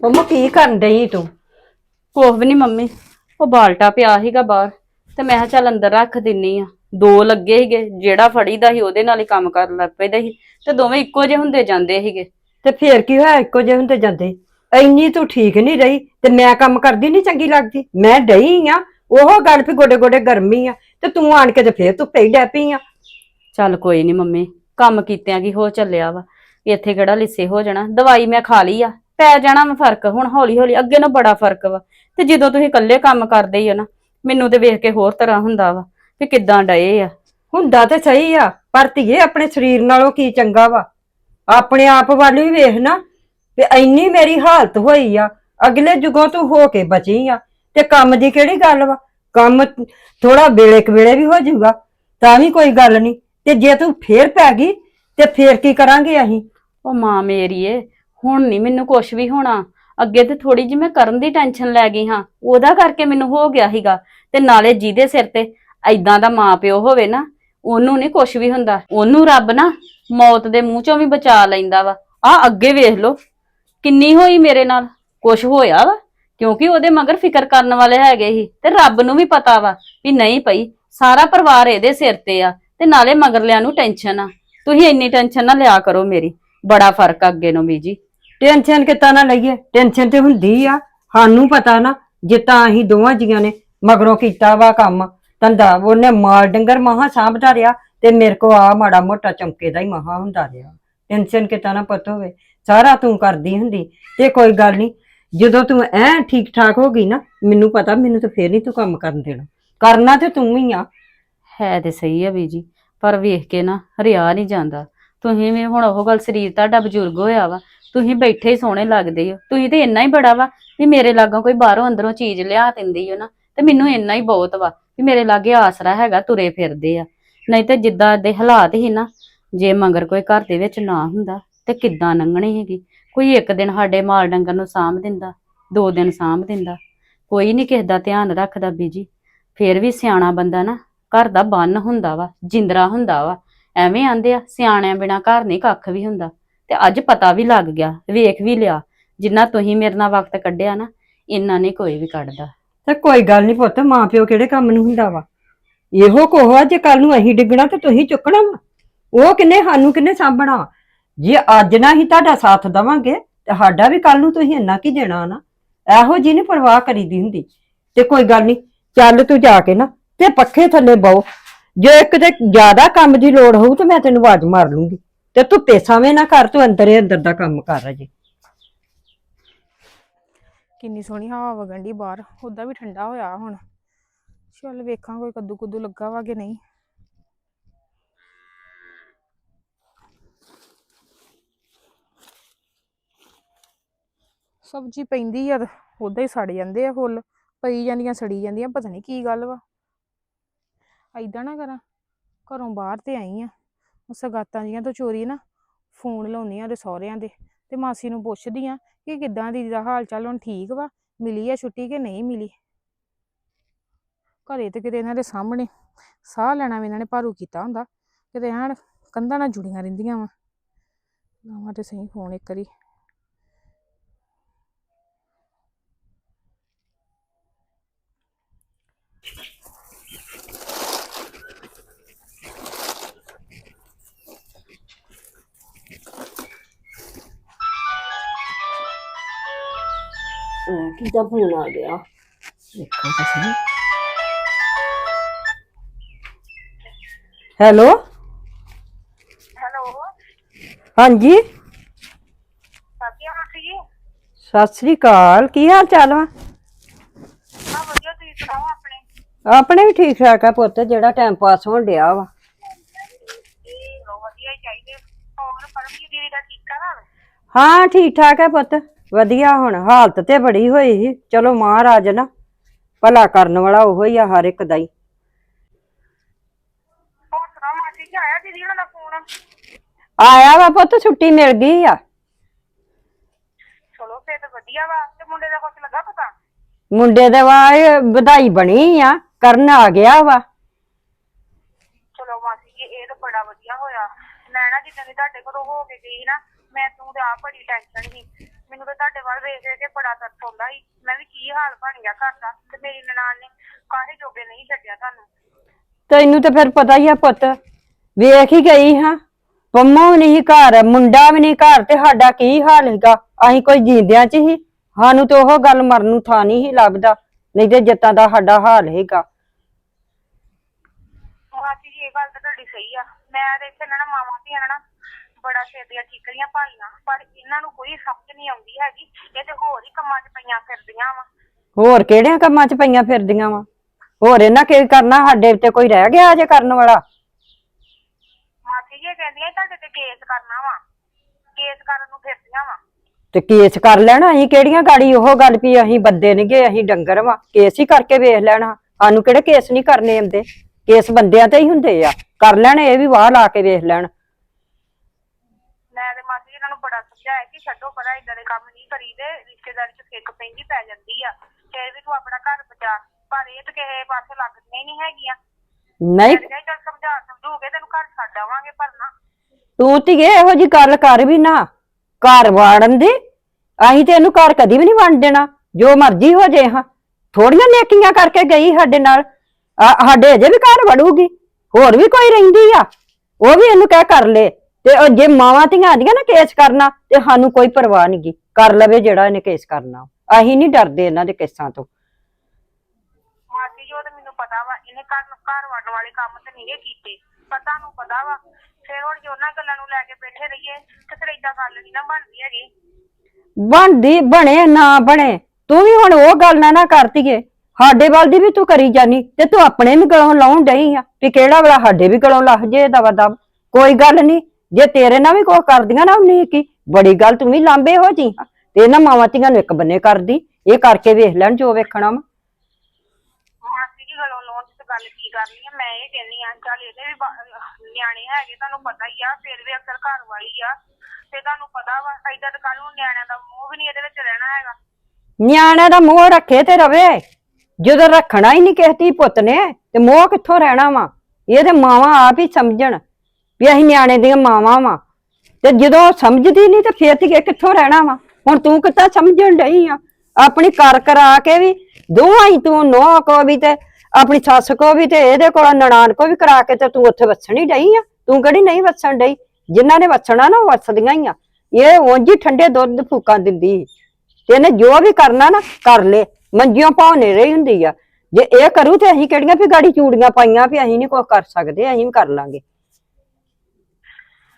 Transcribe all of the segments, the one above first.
ਮੰਮਾ ਕੀ ਕਰਨ ਡਈ ਤੂੰ? ਕੁਛ ਵੀ ਨਹੀਂ ਮੰਮੀ ਉਹ ਬਾਲਟਾ ਪਿਆ ਸੀਗਾ ਬਾਹਰ ਤੇ ਮੈਂ ਕਿਹਾ ਚੱਲ ਅੰਦਰ ਰੱਖ ਦਿੰਨੀ ਆ। ਦੋ ਲੱਗੇ ਸੀਗੇ ਜਿਹੜਾ ਫੜੀਦਾ ਸੀ ਉਹਦੇ ਨਾਲ ਹੀ ਕੰਮ ਕਰਨ ਲੱਗ ਪੈਦਾ ਸੀ ਤੇ ਦੋਵੇਂ ਇੱਕੋ ਜਿਹੇ ਹੁੰਦੇ ਜਾਂਦੇ ਸੀਗੇ। ਤੇ ਫੇਰ ਕੀ ਹੋਇਆ ਇੱਕੋ ਜਿਹੇ ਹੁੰਦੇ ਜਾਂਦੇ? ਐਨੀ ਤੂੰ ਠੀਕ ਨਹੀਂ ਰਹੀ ਤੇ ਮੈਂ ਕੰਮ ਕਰਦੀ ਨਹੀਂ ਚੰਗੀ ਲੱਗਦੀ। ਮੈਂ ਡਈ ਆ ਉਹ ਗੱਲ ਵੀ ਗੋਡੇ ਗੋਡੇ ਗਰਮੀ ਆ ਤੇ ਤੂੰ ਆਣ ਕੇ ਤੇ ਫੇਰ ਤੂੰ ਪਈ ਡੈ ਪਈ ਆ। ਚੱਲ ਕੋਈ ਨਹੀਂ ਮੰਮੀ ਕੰਮ ਕੀਤਿਆਂ ਕੀ ਹੋ ਚੱਲਿਆ ਵਾ ਇੱਥੇ ਕਿਹੜਾ ਲਿੱਸੇ ਹੋ ਜਾਣਾ ਦਵਾਈ ਮੈਂ ਖਾ ਲਈ ਆ। ਪੈ ਜਾਣਾ ਵਾ ਫ਼ਰਕ ਹੁਣ ਹੌਲੀ ਹੌਲੀ ਅੱਗੇ ਨਾਲੋਂ ਬੜਾ ਫ਼ਰਕ ਵਾ। ਤੇ ਜਦੋਂ ਤੁਸੀਂ ਇਕੱਲੇ ਕੰਮ ਕਰਦੇ ਹੀ ਹੋ ਨਾ ਮੈਨੂੰ ਤੇ ਵੇਖ ਕੇ ਹੋਰ ਤਰ੍ਹਾਂ ਹੁੰਦਾ ਵਾ ਕਿ ਕਿੱਦਾਂ ਡਏ ਆ। ਹੁੰਦਾ ਤੇ ਸਹੀ ਆ ਪਰ ਧੀਏ ਆਪਣੇ ਸਰੀਰ ਨਾਲੋਂ ਕੀ ਚੰਗਾ ਵਾ? ਆਪਣੇ ਆਪ ਵੱਲ ਵੀ ਵੇਖ ਨਾ ਤੇ ਇੰਨੀ ਮੇਰੀ ਹਾਲਤ ਹੋਈ ਆ ਅਗਲੇ ਜੁਗੋਂ ਤੂੰ ਹੋ ਕੇ ਬਚੀ ਆ। ਤੇ ਕੰਮ ਦੀ ਕਿਹੜੀ ਗੱਲ ਵਾ? ਕੰਮ ਥੋੜਾ ਵੇਲੇ ਕੁ ਵੇਲੇ ਵੀ ਹੋ ਜਾਊਗਾ ਤਾਂ ਵੀ ਕੋਈ ਗੱਲ ਨਹੀਂ। ਤੇ ਜੇ ਤੂੰ ਫੇਰ ਪੈ ਗਈ ਤੇ ਫੇਰ ਕੀ ਕਰਾਂਗੇ ਅਸੀਂ? ਉਹ ਮਾਂ ਮੇਰੀਏ ਹੁਣ ਨਹੀਂ ਮੈਨੂੰ ਕੁਝ ਵੀ ਹੋਣਾ। ਅੱਗੇ ਤੇ ਥੋੜੀ ਜਿਹੀ ਮੈਂ ਕਰਨ ਦੀ ਟੈਨਸ਼ਨ ਲੈ ਗਈ ਹਾਂ। ਉਹਦਾ ਕਰਕੇ ਮੈਨੂੰ ਹੋ ਗਿਆ ਸੀਗਾ। ਤੇ ਨਾਲੇ ਜਿਹਦੇ ਸਿਰ ਤੇ ਐਦਾਂ ਦਾ ਮਾਂ ਪਿਓ ਹੋਵੇ ਨਾ, ਉਹਨੂੰ ਨਹੀਂ ਕੁਝ ਵੀ ਹੁੰਦਾ। ਉਹਨੂੰ ਰੱਬ ਨਾ ਮੌਤ ਦੇ ਮੂੰਹ ਚੋਂ ਵੀ ਬਚਾ ਲੈਂਦਾ ਵਾ। ਆ ਅੱਗੇ ਵੇਖ ਲਓ, ਕਿੰਨੀ ਹੋਈ ਮੇਰੇ ਨਾਲ। ਕੁਝ ਹੋਇਆ ਵਾ, ਕਿਉਂਕਿ ਉਹਦੇ ਮਗਰ ਫਿਕਰ ਕਰਨ ਵਾਲੇ ਹੈਗੇ ਸੀ। ਤੇ ਰੱਬ ਨੂੰ ਵੀ ਪਤਾ ਵਾ ਵੀ ਨਹੀਂ ਪਈ, ਸਾਰਾ ਪਰਿਵਾਰ ਇਹਦੇ ਸਿਰ ਤੇ ਆ। ਤੇ ਨਾਲੇ ਮਗਰਲਿਆਂ ਨੂੰ ਟੈਨਸ਼ਨ ਆ। ਤੁਸੀਂ ਇੰਨੀ ਟੈਨਸ਼ਨ ਨਾ ਲਿਆ ਕਰੋ ਮੇਰੀ। ਬੜਾ ਫ਼ਰਕ ਆ ਅੱਗੇ ਨੂੰ ਬੀਜੀ ਟੈਨਸ਼ਨ ਕਿਤਾ ਨਾ ਲਈਏ? ਟੈਨਸ਼ਨ ਤੇ ਹੁੰਦੀ ਆ। ਸਾਨੂੰ ਪਤਾ ਨਾ ਜਿੱਤਾਂ ਅਸੀਂ ਦੋਵਾਂ ਜੀਆਂ ਨੇ ਮਗਰੋਂ ਕੀਤਾ ਵਾ ਕੰਮ, ਧੰਦਾ, ਉਹਨੇ ਮਾਲ ਡੰਗਰ ਮਹਾ ਸਾਂਭਦਾ ਰਿਹਾ ਤੇ ਮੇਰੇ ਕੋ ਆ ਮਾੜਾ ਮੋਟਾ ਚਮਕੇ ਦਾ ਹੀ ਮਹਾ ਹੁੰਦਾ ਰਿਹਾ। ਟੈਨਸ਼ਨ ਕਿਤਾ ਨਾ ਪਤ ਹੋਵੇ। ਸਾਰਾ ਤੂੰ ਕਰਦੀ ਹੁੰਦੀ, ਤੇ ਕੋਈ ਗੱਲ ਨਹੀਂ। ਜਦੋਂ ਤੂੰ ਐ ਠੀਕ ਠਾਕ ਹੋ ਗਈ ਨਾ, ਮੈਨੂੰ ਪਤਾ, ਮੈਨੂੰ ਤਾਂ ਫੇਰ ਨਹੀਂ ਤੂੰ ਕੰਮ ਕਰਨ ਦੇਣਾ। ਕਰਨਾ ਤੇ ਤੂੰ ਹੀ ਆ। ਹੈ ਤੇ ਸਹੀ ਆ ਬੀਜੀ, ਪਰ ਵੇਖ ਕੇ ਨਾ ਰਿਆ ਨਹੀਂ ਜਾਂਦਾ। ਤੁਸੀਂ ਵੀ ਹੁਣ ਉਹ ਗੱਲ ਸਰੀਰ ਤੁਹਾਡਾ ਬਜ਼ੁਰਗ ਹੋਇਆ ਵਾ ਤੁਸੀਂ ਬੈਠੇ ਹੀ ਸੋਹਣੇ ਲੱਗਦੇ ਹੋ। ਤੁਸੀਂ ਤੇ ਇੰਨਾ ਹੀ ਬੜਾ ਵਾ ਵੀ ਮੇਰੇ ਲਾਗੋਂ ਕੋਈ ਬਾਹਰੋਂ ਅੰਦਰੋਂ ਚੀਜ਼ ਲਿਆ ਦਿੰਦੀ ਹੋ ਨਾ, ਤੇ ਮੈਨੂੰ ਇੰਨਾ ਹੀ ਬਹੁਤ ਵਾ ਵੀ ਮੇਰੇ ਲਾਗੇ ਆਸਰਾ ਹੈਗਾ ਤੁਰੇ ਫਿਰਦੇ ਆ। ਨਹੀਂ ਤੇ ਜਿੱਦਾਂ ਦੇ ਹਾਲਾਤ ਹੀ ਨਾ, ਜੇ ਮਗਰ ਕੋਈ ਘਰ ਦੇ ਵਿੱਚ ਨਾ ਹੁੰਦਾ, ਤੇ ਕਿੱਦਾਂ ਲੰਘਣੀ ਹੈਗੀ? ਕੋਈ ਇੱਕ ਦਿਨ ਸਾਡੇ ਮਾਲ ਡੰਗਰ ਨੂੰ ਸਾਂਭ ਦਿੰਦਾ, ਦੋ ਦਿਨ ਸਾਂਭ ਦਿੰਦਾ। ਕੋਈ ਨਹੀਂ ਕਿਸੇ ਦਾ ਧਿਆਨ ਰੱਖਦਾ ਬੀਜੀ। ਫੇਰ ਵੀ ਸਿਆਣਾ ਬੰਦਾ ਨਾ, ਘਰ ਦਾ ਬੰਨ ਹੁੰਦਾ ਵਾ, ਜਿੰਦਰਾ ਹੁੰਦਾ ਵਾ। ਐਵੇਂ ਆਂਦੇ ਆ, ਸਿਆਣਿਆਂ ਬਿਨਾ ਘਰ ਨਹੀਂ ਕੱਖ ਵੀ ਹੁੰਦਾ। ਤੇ ਅੱਜ ਪਤਾ ਵੀ ਲੱਗ ਗਿਆ, ਵੇਖ ਵੀ ਲਿਆ। ਜਿੰਨਾ ਤੁਸੀਂ ਮੇਰੇ ਨਾਲ ਵਕਤ ਕੱਢਿਆ ਨਾ, ਇੰਨਾ ਨਹੀਂ ਕੋਈ ਵੀ ਕੱਢਦਾ। ਤੇ ਕੋਈ ਗੱਲ ਨਹੀਂ ਪੁੱਤ ਮਾਂ ਪਿਓ ਕਿਹੜੇ ਕੰਮ ਨੂੰ ਹੁੰਦਾ ਵਾ? ਇਹੋ ਕੋਹ ਆ, ਜੇ ਕੱਲ ਨੂੰ ਅਸੀਂ ਡਿੱਗਣਾ ਤੇ ਤੁਸੀਂ ਚੁੱਕਣਾ ਵਾ। ਉਹ ਕਿੰਨੇ ਸਾਨੂੰ ਕਿੰਨੇ ਸਾਂਭਣਾ ਵਾ। ਜੇ ਅੱਜ ਨਾ ਹੀ ਤੁਹਾਡਾ ਸਾਥ ਦਵਾਂਗੇ, ਤੇ ਸਾਡਾ ਵੀ ਕੱਲ ਨੂੰ ਤੁਸੀਂ ਇੰਨਾ ਕੀ ਦੇਣਾ ਨਾ। ਇਹੋ ਜੀ ਨਹੀਂ ਪਰਵਾਹ ਕਰੀਦੀ ਹੁੰਦੀ। ਤੇ ਕੋਈ ਗੱਲ ਨਹੀਂ, ਚੱਲ ਤੂੰ ਜਾ ਕੇ ਨਾ, ਤੇ ਪੱਖੇ ਥੱਲੇ ਬਹੁ। ਜੇ ਕਿਤੇ ਜ਼ਿਆਦਾ ਕੰਮ ਦੀ ਲੋੜ ਹੋਊ, ਤੇ ਮੈਂ ਤੈਨੂੰ ਆਵਾਜ਼ ਮਾਰ ਲੂੰਗੀ। ਤੇ ਤੂੰ ਪੇਸਾਵੇਂ ਨਾ ਕਰ, ਤੂੰ ਅੰਦਰੇ ਅੰਦਰ ਦਾ ਕੰਮ ਕਰ ਅਜੇ। ਕਿੰਨੀ ਸੋਹਣੀ ਹਵਾ ਵਗਣ ਦੀ ਬਾਹਰ, ਉਦਾਂ ਵੀ ਠੰਡਾ ਹੋਇਆ ਹੁਣ। ਚੱਲ ਵੇਖਾਂ ਕੋਈ ਕੱਦੂ ਕੁੱਦੂ ਲੱਗਾ ਵਾ ਕਿ ਨਹੀਂ। ਸਬਜ਼ੀ ਪੈਂਦੀ ਆ ਉਦਾਂ ਹੀ ਸੜ ਜਾਂਦੇ ਆ ਫੁੱਲ, ਪਈ ਜਾਂਦੀਆਂ, ਸੜੀ ਜਾਂਦੀਆਂ, ਪਤਾ ਨਹੀਂ ਕੀ ਗੱਲ ਵਾ। ਐਦਾਂ ਨਾ ਕਰਾਂ, ਘਰੋਂ ਬਾਹਰ ਤੇ ਆਈ ਆ। ਉਹ ਸਗਾਤਾਂ ਜੀਆਂ ਤੋਂ ਚੋਰੀ ਨਾ ਫੋਨ ਲਾਉਣੀ ਆ ਉਹਦੇ ਸਹੁਰਿਆਂ ਦੇ ਤੇ ਮਾਸੀ ਨੂੰ ਪੁੱਛਦੀ ਆ ਕਿ ਕਿੱਦਾਂ ਦੀਦੀ ਦਾ ਹਾਲ ਚਾਲ ਹੁਣ ਠੀਕ ਵਾ, ਮਿਲੀ ਆ ਛੁੱਟੀ ਕਿ ਨਹੀਂ ਮਿਲੀ? ਘਰੇ ਤੇ ਕਿਤੇ ਇਹਨਾਂ ਦੇ ਸਾਹਮਣੇ ਸਾਹ ਲੈਣਾ ਵੀ ਇਹਨਾਂ ਨੇ ਭਾਰੂ ਕੀਤਾ ਹੁੰਦਾ, ਕਿਤੇ ਐਨ ਕੰਧਾਂ ਨਾਲ ਜੁੜੀਆਂ ਰਹਿੰਦੀਆਂ ਵਾ। ਲਾਵਾਂ ਤੇ ਸਹੀ ਫੋਨ ਇੱਕ ਵਾਰੀ। ਕਿਹਦਾ ਫੋਨ ਆ ਗਿਆ? ਦੇਖੋ ਤਾਂ ਸਹੀ ਹੈਲੋ? ਹੈਲੋ? ਹਾਂਜੀ? ਸਾਥੀਆ ਮਾਸੀ ਜੀ। ਸਤਿ ਸ੍ਰੀ ਅਕਾਲ। ਕੀ ਹਾਲ ਚਾਲ ਵਾ? ਆ ਵਧੀਆ ਤੁਸੀਂ ਸੁਣਾਓ ਆਪਣੇ? ਆਪਣੇ ਵੀ ਠੀਕ ਠਾਕ ਆ ਪੁੱਤ ਜਿਹੜਾ ਟਾਈਮ ਪਾਸ ਹੋਣ ਡਿਆ ਵਾ। ਵਧੀਆ ਹੀ ਚਾਹੀਦੇ। ਹੋਰ ਪਰਮਜੀ ਦੀਦੀ ਦਾ ਠੀਕ ਆ? ਨਾ ਹਾਂ ਠੀਕ ਠਾਕ ਹੈ ਪੁੱਤ। ਵਧੀਆ ਹੁਣ ਹਾਲਤ ਤੇ ਬੜੀ ਹੋਈ ਸੀ। ਚਲੋ ਮਹਾਰਾਜ ਨਾ ਭਲਾ ਕਰਨ ਵਾਲਾ ਉਹੋ ਹੀ ਆ ਹਰ ਇੱਕ ਦਾ ਹੀ। ਹੋਰ ਸੁਣਾਓ ਮਾਸੀ ਜੀ ਆਇਆ ਦੀਦੀ ਉਹਨਾਂ ਦਾ ਫੋਨ? ਆਇਆ ਵਾ ਪੁੱਤ ਛੁੱਟੀ ਮਿਲ ਗਈ ਆ। ਚਲੋ ਫੇਰ ਤਾਂ ਵਧੀਆ ਵਾ ਤੇ ਮੁੰਡੇ ਦਾ ਕੁਝ ਲੱਗਾ ਪਤਾ? ਮੁੰਡੇ ਦੇ ਵਾ ਇਹ ਵਧਾਈ ਬਣੀ ਆ ਕਰਨ ਆ ਗਿਆ ਵਾ। ਚਲੋ ਮਾਸੀ ਜੀ ਇਹ ਤਾਂ ਬੜਾ ਵਧੀਆ ਹੋਇਆ। ਨੈਣਾ ਜਿੱਦਾਂ ਦੀ ਤੁਹਾਡੇ ਕੋਲੋਂ ਹੋ ਕੇ ਗਈ ਨਾ ਮੈਂ ਤੂੰ ਤੇ ਆਪ ਬੜੀ ਟੈਨਸ਼ਨ ਸੀ। ਮੈਨੂੰ ਤਾਂ ਤੁਹਾਡੇ ਵੱਲ ਵੇਖ ਵੇਖ ਕੇ ਬੜਾ ਤਰਸ ਆਉਂਦਾ ਸੀ। ਮੈਂ ਵੀ ਕੀ ਹਾਲ ਬਣ ਗਿਆ ਘਰ ਦਾ ਤੇ ਮੇਰੀ ਨਨਾਣ ਨੇ ਕਾਹੇ ਜੋਗੇ ਨਹੀਂ ਛੱਡਿਆ ਤੁਹਾਨੂੰ। ਤੈਨੂੰ ਤਾਂ ਫਿਰ ਪਤਾ ਹੀ ਆ ਪੁੱਤ ਵੇਖ ਹੀ ਗਈ ਹਾਂ। ਪੰਮੋ ਵੀ ਨਹੀਂ ਘਰ ਮੁੰਡਾ ਵੀ ਨਹੀਂ ਘਰ ਤੇ ਸਾਡਾ ਕੀ ਹਾਲ ਹੈਗਾ? ਅਸੀਂ ਕੋਈ ਜੀਂਦਿਆਂ ਚ ਹੀ ਸਾਨੂੰ ਤੇ ਉਹ ਗੱਲ ਮਰਨ ਨੂੰ ਥਾਂ ਨਹੀਂ ਸੀ ਲੱਭਦਾ ਨਹੀਂ ਤੇ ਜੱਤਾਂ ਦਾ ਸਾਡਾ ਹਾਲ ਹੈਗਾ। ਮਾਸੀ ਜੀ ਇਹ ਗੱਲ ਤਾਂ ਤੁਹਾਡੀ ਸਹੀ ਆ। ਮੈਂ ਤੇ ਇੱਥੇ ਨਾ ਨਾ ਮਾਵਾਂ ਧੀਆਂ ਨਾਲ ਨਾ ਬੜਾ ਸਿਰ ਦੀਆਂ ਠੀਕਰੀਆਂ ਪਾਈਆਂ ਪਰ ਇਹਨਾਂ ਨੂੰ ਕੋਈ ਸਮਝ ਨਹੀਂ ਆਉਂਦੀ ਹੈਗੀ। ਇਹ ਤੇ ਹੋਰ ਹੀ ਕੰਮਾਂ 'ਚ ਪਈਆਂ ਫਿਰਦੀਆਂ ਵਾ। ਹੋਰ ਕਿਹੜਿਆਂ ਕੰਮਾਂ 'ਚ ਪਈਆਂ ਫਿਰਦੀਆਂ ਵਾ? ਹੋਰ ਇਹਨਾਂ ਕੀ ਕਰਨਾ ਸਾਡੇ ਤੇ ਕੋਈ ਰਹਿ ਗਿਆ ਅਜੇ ਕਰਨ ਵਾਲਾ? ਮਾਸੀ ਜੀ ਕਹਿੰਦੀਆਂ ਤੁਹਾਡੇ ਤੇ ਕੇਸ ਕਰਨਾ ਵਾ। ਕੇਸ ਕਰਨ ਨੂੰ ਫਿਰਦੀਆਂ ਵਾ। ਤੇ ਕੇਸ ਕਰ ਲੈਣਾ ਅਸੀਂ ਕਿਹੜੀਆਂ ਗਾੜੀ? ਉਹ ਗੱਲ ਵੀ ਅਸੀਂ ਬੰਦੇ ਨਹੀਂਗੇ ਅਸੀਂ ਡੰਗਰ ਵਾ। ਕੇਸ ਹੀ ਕਰਕੇ ਵੇਖ ਲੈਣਾ। ਸਾਨੂੰ ਕਿਹੜੇ ਕੇਸ ਨਹੀਂ ਕਰਨੇ ਆਉਂਦੇ? ਕੇਸ ਬੰਦਿਆਂ ਤੇ ਹੀ ਹੁੰਦੇ ਆ। ਕਰ ਲੈਣ ਇਹ ਵੀ ਵਾਹ ਲਾ ਕੇ ਵੇਖ ਲੈਣ ਮੈਂ ਤੇ ਮਾਸੀ ਜੀ ਇਹਨਾਂ ਨੂੰ ਬੜਾ ਸਮਝਾਇਆ ਕਿ ਛੱਡੋ ਪਰਾਂ ਇਦਾਂ ਦੇ ਕੰਮ ਨਹੀਂ ਕਰੀਦੇ ਰਿਸ਼ਤੇਦਾਰੀ 'ਚ ਫਿੱਕ ਪੈਂਦੀ ਪੈ ਜਾਂਦੀ ਆ। ਫਿਰ ਵੀ ਤੂੰ ਆਪਣਾ ਘਰ ਬਚਾ ਪਰ ਇਹ ਤਾਂ ਕਿਸੇ ਪਾਸੇ ਲੱਗਦੀਆਂ ਹੀ ਨਹੀਂ ਹੈਗੀਆਂ। ਨਹੀਂ। ਮੈਂ ਚੱਲ ਸਮਝਾ ਸਮਝੂਗੇ ਤੈਨੂੰ ਘਰ ਛੱਡ ਆਵਾਂਗੇ ਪਰ ਨਾ। ਤੂੰ ਧੀਏ ਇਹੋ ਜੀ ਗੱਲ ਕਰ ਵੀ ਨਾ ਘਰ ਵਾੜਨ ਦੀ। ਅਸੀਂ ਤੇ ਇਹਨੂੰ ਘਰ ਕਦੀ ਵੀ ਨਹੀਂ ਵੰਡ ਦੇਣਾ ਜੋ ਮਰਜ਼ੀ ਹੋ ਜੇ ਹਾਂ। ਥੋੜੀਆਂ ਨੇਕੀਆਂ ਕਰਕੇ ਗਈ ਸਾਡੇ ਨਾਲ। ਆ- ਸਾਡੇ ਅਜੇ ਵੀ ਘਰ ਵੜੂਗੀ ਹੋਰ ਵੀ ਕੋਈ ਰਹਿੰਦੀ ਆ। ਉਹ ਵੀ ਇਹਨੂੰ ਕਹਿ ਕਰ ਲੈ। ਤੇ ਉਹ ਜੇ ਮਾਵਾਂ ਧੀਆਂ ਆਂਦੀਆਂ ਨਾ ਕੇਸ ਕਰਨਾ ਤੇ ਸਾਨੂੰ ਕੋਈ ਪਰਵਾਹ ਨਹੀਂਗੀ ਕਰ ਲਵੇ ਜਿਹੜਾ ਇਹਨੇ ਕੇਸ ਕਰਨਾ। ਅਸੀਂ ਨਹੀਂ ਡਰਦੇ ਇਹਨਾਂ ਦੇ ਕੇਸਾਂ ਤੋਂ। ਮਾਸੀ ਜੀ ਉਹ ਤਾਂ ਮੈਨੂੰ ਪਤਾ ਵਾ ਇਹਨੇ ਘਰ ਨੂੰ ਘਰ ਵੜਨ ਵਾਲੇ ਕੰਮ ਤੇ ਨਹੀਂਗੇ ਕੀਤੇ। ਪਰ ਤੁਹਾਨੂੰ ਪਤਾ ਵਾ ਫਿਰ ਹੁਣ ਜੇ ਉਹਨਾਂ ਗੱਲਾਂ ਨੂੰ ਲੈ ਕੇ ਬੈਠੇ ਰਹੀਏ ਤੇ ਫਿਰ ਏਦਾਂ ਗੱਲ ਨਹੀਂ ਨਾ ਬਣਦੀ ਹੈਗੀ। ਬਣਦੀ ਬਣੇ ਨਾ ਬਣੇ। ਤੂੰ ਵੀ ਹੁਣ ਉਹ ਗੱਲ ਨਾ ਨਾ ਕਰਤੀਏ ਸਾਡੇ ਵੱਲ ਦੀ ਵੀ ਤੂੰ ਕਰੀ ਜਾਨੀ ਤੇ ਤੂੰ ਆਪਣੇ ਵੀ ਗਲੋਂ ਲਾਉਣ ਡਈ ਆ ਵੀ ਕਿਹੜਾ ਵਾਲਾ ਸਾਡੇ ਵੀ ਗਲੋਂ ਲੱਹ ਜੇ ਦਵਾ ਦਵ ਕੋਈ ਗੱਲ ਨਹੀਂ ਜੇ ਤੇਰੇ ਨਾਲ ਵੀ ਕੁਝ ਕਰਦੀਆਂ ਨਾ ਉਹਨੇ ਕੀ ਬੜੀ ਗੱਲ ਤੂੰ ਵੀ ਲਾਂਬੇ ਹੋ ਜੀ। ਤੇ ਇਹਨਾਂ ਮਾਵਾਂ ਧੀਆਂ ਨੂੰ ਇੱਕ ਬੰਨੇ ਕਰਦੀ ਇਹ ਕਰਕੇ ਵੇਖ ਲੈਣ ਜੋ ਵੇਖਣਾ ਵਾ। ਮਾਸੀ ਜੀ ਗੱਲੋਂ ਲੋਨ ਤੇ ਗੱਲ ਕੀ ਕਰਨੀ ਆ? ਮੈਂ ਇਹ ਕਹਿੰਨੀ ਆ ਚੱਲ ਇਹਦੇ ਵੀ ਬਾ- ਨਿਆਣੇ ਹੈਗੇ ਤੁਹਾਨੂੰ ਪਤਾ ਹੀ ਆ ਫਿਰ ਵੀ ਅਕਸਰ ਘਰ ਵਾਲੀ ਆ। ਤੇ ਤੁਹਾਨੂੰ ਪਤਾ ਵਾ ਏਦਾਂ ਤਾਂ ਕੱਲ ਨੂੰ ਨਿਆਣਿਆਂ ਦਾ ਮੋਹ ਵੀ ਨਹੀਂ ਇਹਦੇ ਵਿੱਚ ਰਹਿਣਾ ਹੈਗਾ। ਨਿਆਣਿਆਂ ਦਾ ਮੋਹ ਰੱਖੇ ਤੇ ਰਵੇ। ਜਦੋਂ ਰੱਖਣਾ ਹੀ ਨਹੀਂ ਕਿਸੇ ਧੀ ਪੁੱਤ ਨੇ ਤੇ ਮੋਹ ਕਿੱਥੋਂ ਰਹਿਣਾ ਵਾ? ਇਹ ਤੇ ਮਾਵਾਂ ਆਪ ਹੀ ਸਮਝਣ। ਵੀ ਅਸੀਂ ਨਿਆਣੇ ਦੀਆਂ ਮਾਵਾਂ ਵਾਂ। ਤੇ ਜਦੋਂ ਸਮਝਦੀ ਨਹੀਂ ਤੇ ਫੇਰ ਤੇ ਕਿੱਥੋਂ ਰਹਿਣਾ ਵਾ? ਹੁਣ ਤੂੰ ਕਿੱਦਾਂ ਸਮਝਣ ਡਈ ਆ? ਆਪਣੀ ਕਰ ਕਰਾ ਕੇ ਵੀ, ਦੋਵਾਂ ਹੀ ਤੂੰ, ਨੋਹ ਕੋ ਵੀ ਤੇ ਆਪਣੀ ਸੱਸ ਕੋ ਵੀ ਤੇ ਇਹਦੇ ਕੋਲ ਨਨਾਣ ਕੋ ਵੀ ਕਰਾ ਕੇ ਤੇ ਤੂੰ ਉੱਥੇ ਵਸਣੀ ਡਈ ਆ? ਤੂੰ ਕਿਹੜੀ ਨਹੀਂ ਵਸਣ ਡਈ? ਜਿਨ੍ਹਾਂ ਨੇ ਵਸਣਾ ਨਾ, ਉਹ ਵਸਦੀਆਂ ਹੀ ਆ। ਇਹ ਉਂਝ ਹੀ ਠੰਡੇ ਦੁੱਧ ਫੂਕਾਂ ਦਿੰਦੀ ਤੇ ਇਹਨੇ ਜੋ ਵੀ ਕਰਨਾ ਨਾ, ਕਰ ਲੇ। ਮੰਜੀਆਂ ਪਾਉਣੇ ਰਹੀ ਹੁੰਦੀ ਆ। ਜੇ ਇਹ ਕਰੂ ਤੇ ਅਸੀਂ ਕਿਹੜੀਆਂ ਵੀ ਗਾੜੀ ਚੂੜੀਆਂ ਪਾਈਆਂ ਵੀ ਅਸੀਂ ਨਹੀਂ ਕੁਝ ਕਰ ਸਕਦੇ, ਅਸੀਂ ਵੀ ਕਰ ਲਾਂਗੇ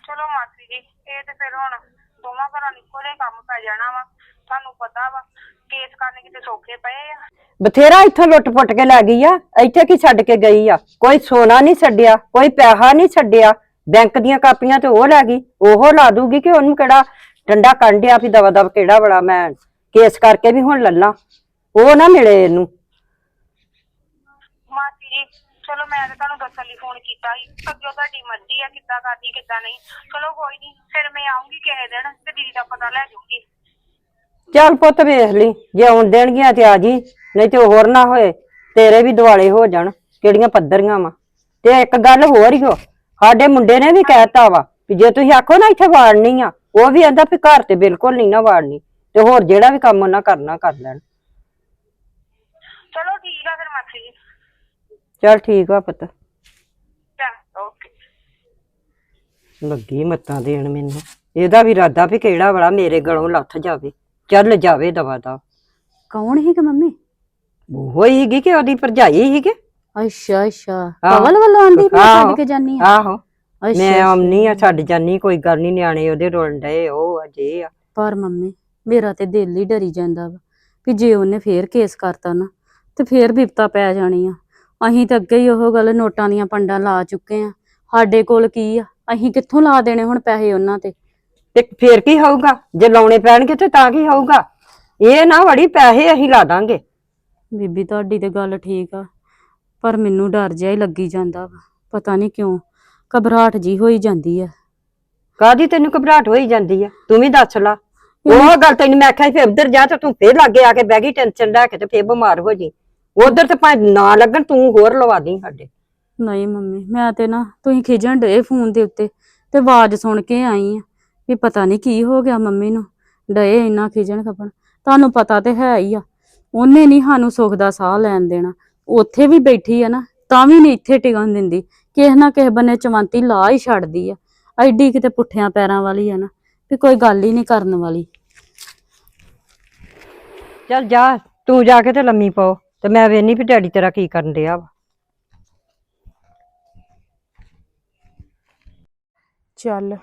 ਚਲੋ ਮਾਸੀ ਜੀ ਇਹ ਤੇ ਫਿਰ ਹੁਣ ਦੋਵਾਂ ਘਰਾਂ ਨੂੰ ਇੱਕੋ ਜਿਹਾ ਕੰਮ ਪੈ ਜਾਣਾ ਵਾ। ਤੁਹਾਨੂੰ ਪਤਾ ਵਾ, ਕੇਸ ਕਰਨੇ ਕਿਤੇ ਸੌਖੇ ਪਏ ਆ। ਬਥੇਰਾ ਇੱਥੋਂ ਲੁੱਟ-ਪੁੱਟ ਕੇ ਲੈ ਗਈ ਆ, ਇੱਥੇ ਕੀ ਛੱਡ ਕੇ ਗਈ ਆ? ਕੋਈ ਸੋਨਾ ਨਹੀਂ ਛੱਡਿਆ, ਕੋਈ ਪੈਸਾ ਨਹੀਂ ਛੱਡਿਆ। ਬੈਂਕ ਦੀਆਂ ਕਾਪੀਆਂ ਤੇ ਉਹ ਲੈ ਗਈ, ਉਹ ਲਾ ਦੂਗੀ ਕਿ ਉਹਨੂੰ ਕਿਹੜਾ ਡੰਡਾ ਕੰਡਿਆ ਵੀ ਦਵਾ ਦਵ ਕਿਹੜਾ ਬੜਾ ਮੈਂ ਕੇਸ ਕਰਕੇ ਵੀ ਹੁਣ ਲੱਲਾ। ਉਹ ਨਾ ਮਿਲੇ ਇਹਨੂੰ। ਚਲੋ ਮੈਂ ਤਾਂ ਤੁਹਾਨੂੰ ਦੱਸਣ ਲਈ ਫੋਨ ਕੀਤਾ ਸੀ, ਅੱਗੇ ਤੁਹਾਡੀ ਮਰਜ਼ੀ ਆ, ਕਿੱਦਾਂ ਕਰਨੀ, ਕਿੱਦਾਂ ਨਹੀਂ। ਚਲੋ ਕੋਈ ਨਹੀਂ ਫਿਰ ਮੈਂ ਆਉਂਗੀ ਕਿਸੇ ਦਿਨ ਤੇ ਦੀਦੀ ਦਾ ਪਤਾ ਲੈ ਜਾਊਂਗੀ ਚੱਲ ਪੁੱਤ ਵੇਖ ਲਈ, ਜੇ ਆਉਣ ਦੇਣਗੀਆਂ ਤੇ ਆ ਜੀ, ਨਹੀਂ ਤੇ ਹੋਰ ਨਾ ਹੋਏ, ਤੇਰੇ ਵੀ ਦਿਵਾਲੇ ਹੋ ਜਾਣ, ਕਿਹੜੀਆਂ ਪੱਧਰੀਆਂ ਵਾ। ਤੇ ਇੱਕ ਗੱਲ ਹੋਰ ਹੀ ਹੋ, ਸਾਡੇ ਮੁੰਡੇ ਨੇ ਵੀ ਕਹਿਤਾ ਵਾ ਵੀ ਜੇ ਤੁਸੀਂ ਆਖੋ ਨਾ ਇੱਥੇ ਵਾੜਨੀ ਆ, ਉਹ ਵੀ ਆਂਦਾ ਵੀ ਘਰ ਤੇ ਬਿਲਕੁਲ ਨਹੀਂ ਨਾ ਵਾੜਨੀ, ਤੇ ਹੋਰ ਜਿਹੜਾ ਵੀ ਕੰਮ ਉਹਨਾਂ ਕਰਨਾ, ਕਰ ਲੈਣ ਚਲੋ ਠੀਕ ਆ ਫਿਰ ਮਾਸੀ ਜੀ ਚੱਲ ਠੀਕ ਆ ਪੁੱਤ। ਚਲ ਓਕੇ ਲੱਗੀ ਮੱਤਾਂ ਦੇਣ ਮੈਨੂੰ। ਇਹਦਾ ਵੀ ਇਰਾਦਾ ਵੀ ਕਿਹੜਾ ਵਾਲਾ ਮੇਰੇ ਗਲੋਂ ਲੱਥ ਜਾਵੇ ਚੱਲ ਜਾਵੇ ਦਵਾ ਦਾ। ਕੌਣ ਸੀਗਾ ਮੰਮੀ? ਉਹ ਹੀਗੀ ਕਿ ਉਹਦੀ ਭਰਜਾਈ ਹੀਗੇ ਅੱਛਾ ਅੱਛਾ। ਕਵਲ ਵੱਲੋਂ ਆਂਦੀ ਮੈਂ। ਛੱਡ ਕੇ ਜਾਨੀ ਆ ਆਹੋ। ਅੱਛਾ, ਮੈਂ। ਆਮਨੀ ਆ ਛੱਡ ਜਾਨੀ ਕੋਈ ਗੱਲ ਨਹੀਂ ਨਿਆਣੇ ਉਹਦੇ ਰੋਣ ਡਏ ਉਹ ਅਜੇ ਆ। ਪਰ ਮੰਮੀ ਮੇਰਾ ਤੇ ਦਿਲ ਹੀ ਡਰੀ ਜਾਂਦਾ ਵਾ ਕਿ ਜੇ ਉਹਨੇ ਫੇਰ ਕੇਸ ਕਰਤਾ ਨਾ ਤੇ ਫੇਰ ਬਿਪਤਾ ਪੈ ਜਾਣੀ ਆ। ਅਸੀਂ ਤਾਂ ਅੱਗੇ ਹੀ ਉਹ ਗੱਲ ਨੋਟਾਂ ਦੀਆਂ ਪੰਡਾਂ ਲਾ ਚੁੱਕੇ ਆ। ਸਾਡੇ ਕੋਲ ਕੀ ਆ? ਅਸੀਂ ਕਿੱਥੋਂ ਲਾ ਦੇਣੇ ਹੁਣ ਪੈਸੇ ਉਹਨਾਂ ਤੇ? ਤੇ ਫੇਰ ਕੀ ਹੋਊਗਾ? ਜੇ ਲਾਉਣੇ ਪੈਣਗੇ ਤੇ ਤਾਂ ਕੀ ਹੋਊਗਾ? ਇਹ ਨਾ ਵੜੀ ਪੈਸੇ ਅਸੀਂ ਲਾ ਦਾਂਗੇ। ਬੀਬੀ ਤੁਹਾਡੀ ਤੇ ਗੱਲ ਠੀਕ ਆ ਪਰ ਮੈਨੂੰ ਡਰ ਜਿਹਾ ਹੀ ਲੱਗੀ ਜਾਂਦਾ ਵਾ। ਪਤਾ ਨਹੀਂ ਕਿਉਂ ਘਬਰਾਹਟ ਜੀ ਹੋਈ ਜਾਂਦੀ ਆ। ਕਾਦੀ ਤੈਨੂੰ ਘਬਰਾਹਟ ਹੋਈ ਜਾਂਦੀ ਆ? ਤੂੰ ਵੀ ਦੱਸ ਲਾ। ਉਹ ਗੱਲ ਤੈਨੂੰ ਮੈਂ ਆਖਿਆ ਸੀ ਫੇਰ ਉਧਰ ਜਾ ਤੇ ਤੂੰ ਫੇਰ ਲਾਗੇ ਆ ਕੇ ਬਹਿ ਗਈ ਟੈਨਸ਼ਨ ਲੈ ਕੇ ਤੇ ਫੇਰ ਬਿਮਾਰ ਹੋ ਜੀ। ਉਧਰ ਤੇ ਭਾਵੇਂ ਨਾ ਲੱਗਣ ਤੂੰ ਹੋਰ ਲਵਾ ਦੀ ਸਾਡੇ। ਨਹੀਂ ਮੰਮੀ ਮੈਂ ਤੇ ਨਾ ਤੁਸੀਂ ਖਿਜਣ ਡਏ ਫੋਨ ਦੇ ਉੱਤੇ ਤੇ ਆਵਾਜ਼ ਸੁਣ ਕੇ ਆਈ ਆ ਵੀ ਪਤਾ ਨਹੀਂ ਕੀ ਹੋ ਗਿਆ ਮੰਮੀ ਨੂੰ। ਡਏ ਇੰਨਾ ਖਿਜਣ ਖਪਣ। ਤੁਹਾਨੂੰ ਪਤਾ ਤੇ ਹੈ ਹੀ ਆ ਉਹਨੇ ਨਹੀਂ ਸਾਨੂੰ ਸੁੱਖ ਦਾ ਸਾਹ ਲੈਣ ਦੇਣਾ। ਉੱਥੇ ਵੀ ਬੈਠੀ ਆ ਨਾ ਤਾਂ ਵੀ ਨਹੀਂ ਇੱਥੇ ਟਿਕਣ ਦਿੰਦੀ। ਕਿਸੇ ਨਾ ਕਿਸੇ ਬੰਨੇ ਚਵੰਤੀ ਲਾ ਹੀ ਛੱਡਦੀ ਆ। ਐਡੀ ਕਿਤੇ ਪੁੱਠਿਆਂ ਪੈਰਾਂ ਵਾਲੀ ਆ ਨਾ ਵੀ ਕੋਈ ਗੱਲ ਹੀ ਨਹੀਂ ਕਰਨ ਵਾਲੀ। ਚੱਲ ਜਾ ਤੂੰ ਜਾ ਕੇ ਤੇ ਲੰਮੀ ਪਾਓ। ਤੇ ਮੈਂ ਵੇਨੀ ਵੀ ਡੈਡੀ ਤੇਰਾ ਕੀ ਕਰਨ ਡਿਆ ਵਾ। ਚੱਲ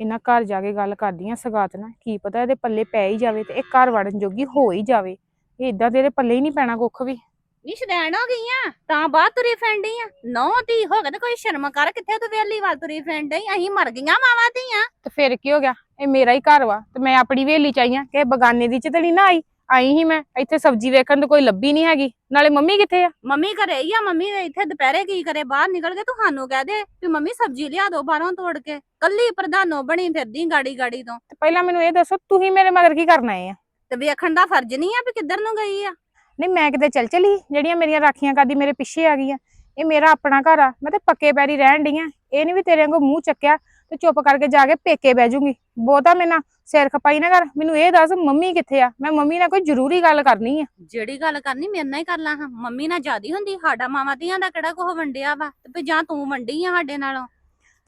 ਇਹਨਾਂ ਘਰ ਜਾ ਕੇ ਗੱਲ ਕਰਦੀ ਆ ਸਗਾਤ ਨਾਲ। ਕੀ ਪਤਾ ਇਹਦੇ ਪੱਲੇ ਪੈ ਹੀ ਜਾਵੇ ਤੇ ਇਹ ਘਰ ਵੜਨ ਜੋਗੀ ਹੋ ਹੀ ਜਾਵੇ। ਇਹ ਇਦਾਂ ਤੇਰੇ ਪੱਲੇ ਹੀ ਨਹੀਂ ਪੈਣਾ ਕੁੱਖ ਵੀ। ਨੀ ਸ਼ਦੈਣ ਹੋ ਗਈ ਆ ਤਾਂ ਬਾਹਰ ਤੁਰੀ ਫੈਂਡੀ ਆ ਨੌ ਧੀ ਹੋ ਗਏ ਤੇ ਕੋਈ ਸ਼ਰਮ ਕਰ ਕਿੱਥੇ ਤੂੰ ਵੇਲੀ ਵੱਲ ਤੁਰੀ ਫੈਂਡੀ ਅਸੀਂ ਮਰ ਗਈਆਂ ਮਾਵਾਂ ਧੀਆਂ। ਤੇ ਫਿਰ ਕੀ ਹੋ ਗਿਆ? ਇਹ ਮੇਰਾ ਹੀ ਘਰ ਵਾ ਤੇ ਮੈਂ ਆਪਣੀ ਵੇਲੀ ਚ ਆਈ ਆ ਕਿ ਬਗਾਨੇ ਦੀ ਚ ਤੇ ਨਹੀਂ ਨਾ ਆਈ। ਆਈ ਹੀ ਮੈਂ ਇੱਥੇ ਸਬਜ਼ੀ ਵੇਖਣ ਤੇ ਕੋਈ ਲੱਭੀ ਨਹੀਂ ਹੈਗੀ। ਨਾਲੇ ਮੰਮੀ ਕਿੱਥੇ ਆ? ਮੰਮੀ ਘਰੇ ਹੀ ਆ ਮੰਮੀ ਇੱਥੇ ਦੁਪਹਿਰੇ ਕੀ ਕਰੇ ਬਾਹਰ ਨਿਕਲ ਕੇ ਤੂੰ ਸਾਨੂੰ ਕਹਿ ਦੇ ਵੀ ਮੰਮੀ ਸਬਜ਼ੀ ਲਿਆ ਦੋ ਬਾਹਰੋਂ ਤੋੜ ਕੇ। ਕੱਲੀ ਪ੍ਰਧਾਨੋ ਬਣੀ ਫਿਰਦੀ ਗਾੜੀ ਗਾੜੀ ਤੋਂ। ਤੇ ਪਹਿਲਾਂ ਮੈਨੂੰ ਇਹ ਦੱਸੋ ਤੁਸੀਂ ਮੇਰੇ ਮਗਰ ਕੀ ਕਰਨ ਆਏ ਆ? ਤੇ ਵੇਖਣ ਦਾ ਫਰਜ਼ ਨਹੀਂ ਆ ਵੀ ਕਿੱਧਰ ਨੂੰ ਗਈ ਆ। ਨਹੀਂ ਮੈਂ ਕਿਤੇ ਚੱਲ ਚਲੀ ਜਿਹੜੀਆਂ ਮੇਰੀਆਂ ਰਾਖੀਆਂ ਕਰਦੀ ਮੇਰੇ ਪਿੱਛੇ ਆ ਗਈਆਂ। ਇਹ ਮੇਰਾ ਆਪਣਾ ਘਰ ਆ ਮੈਂ ਤੇ ਪੱਕੇ ਪੈਰੀ ਰਹਿਣ ਡਈ ਆ। ਇਹ ਨਹੀਂ ਵੀ ਤੇਰੇ ਵਾਂਗੂ ਮੂੰਹ ਚੱਕਿਆ ਤੇ ਚੁੱਪ ਕਰਕੇ ਜਾ ਕੇ ਪੇਕੇ ਬਹਿ ਜੂੰਗੀ। ਬਹੁਤਾ ਮੈਂ ਨਾ ਸਿਰ ਖਪਾਈ ਨਾ ਕਰ। ਮੈਨੂੰ ਇਹ ਦੱਸ ਮੰਮੀ ਕਿੱਥੇ ਆ? ਮੈਂ ਮੰਮੀ ਨਾਲ ਕੋਈ ਜ਼ਰੂਰੀ ਗੱਲ ਕਰਨੀ ਆ। ਜਿਹੜੀ ਗੱਲ ਕਰਨੀ ਮੇਰੇ ਨਾਲ ਹੀ ਕਰ ਲਾ ਹਾਂ। ਮੰਮੀ ਨਾਲ ਜਿਆਦੀ ਹੁੰਦੀ ਸਾਡਾ ਮਾਵਾਂ ਧੀਆਂ ਦਾ ਕਿਹੜਾ ਕੋਹ ਵੰਡਿਆ ਵਾ? ਤੇ ਜਾਂ ਤੂੰ ਵੰਡੀ ਆ ਸਾਡੇ ਨਾਲੋਂ?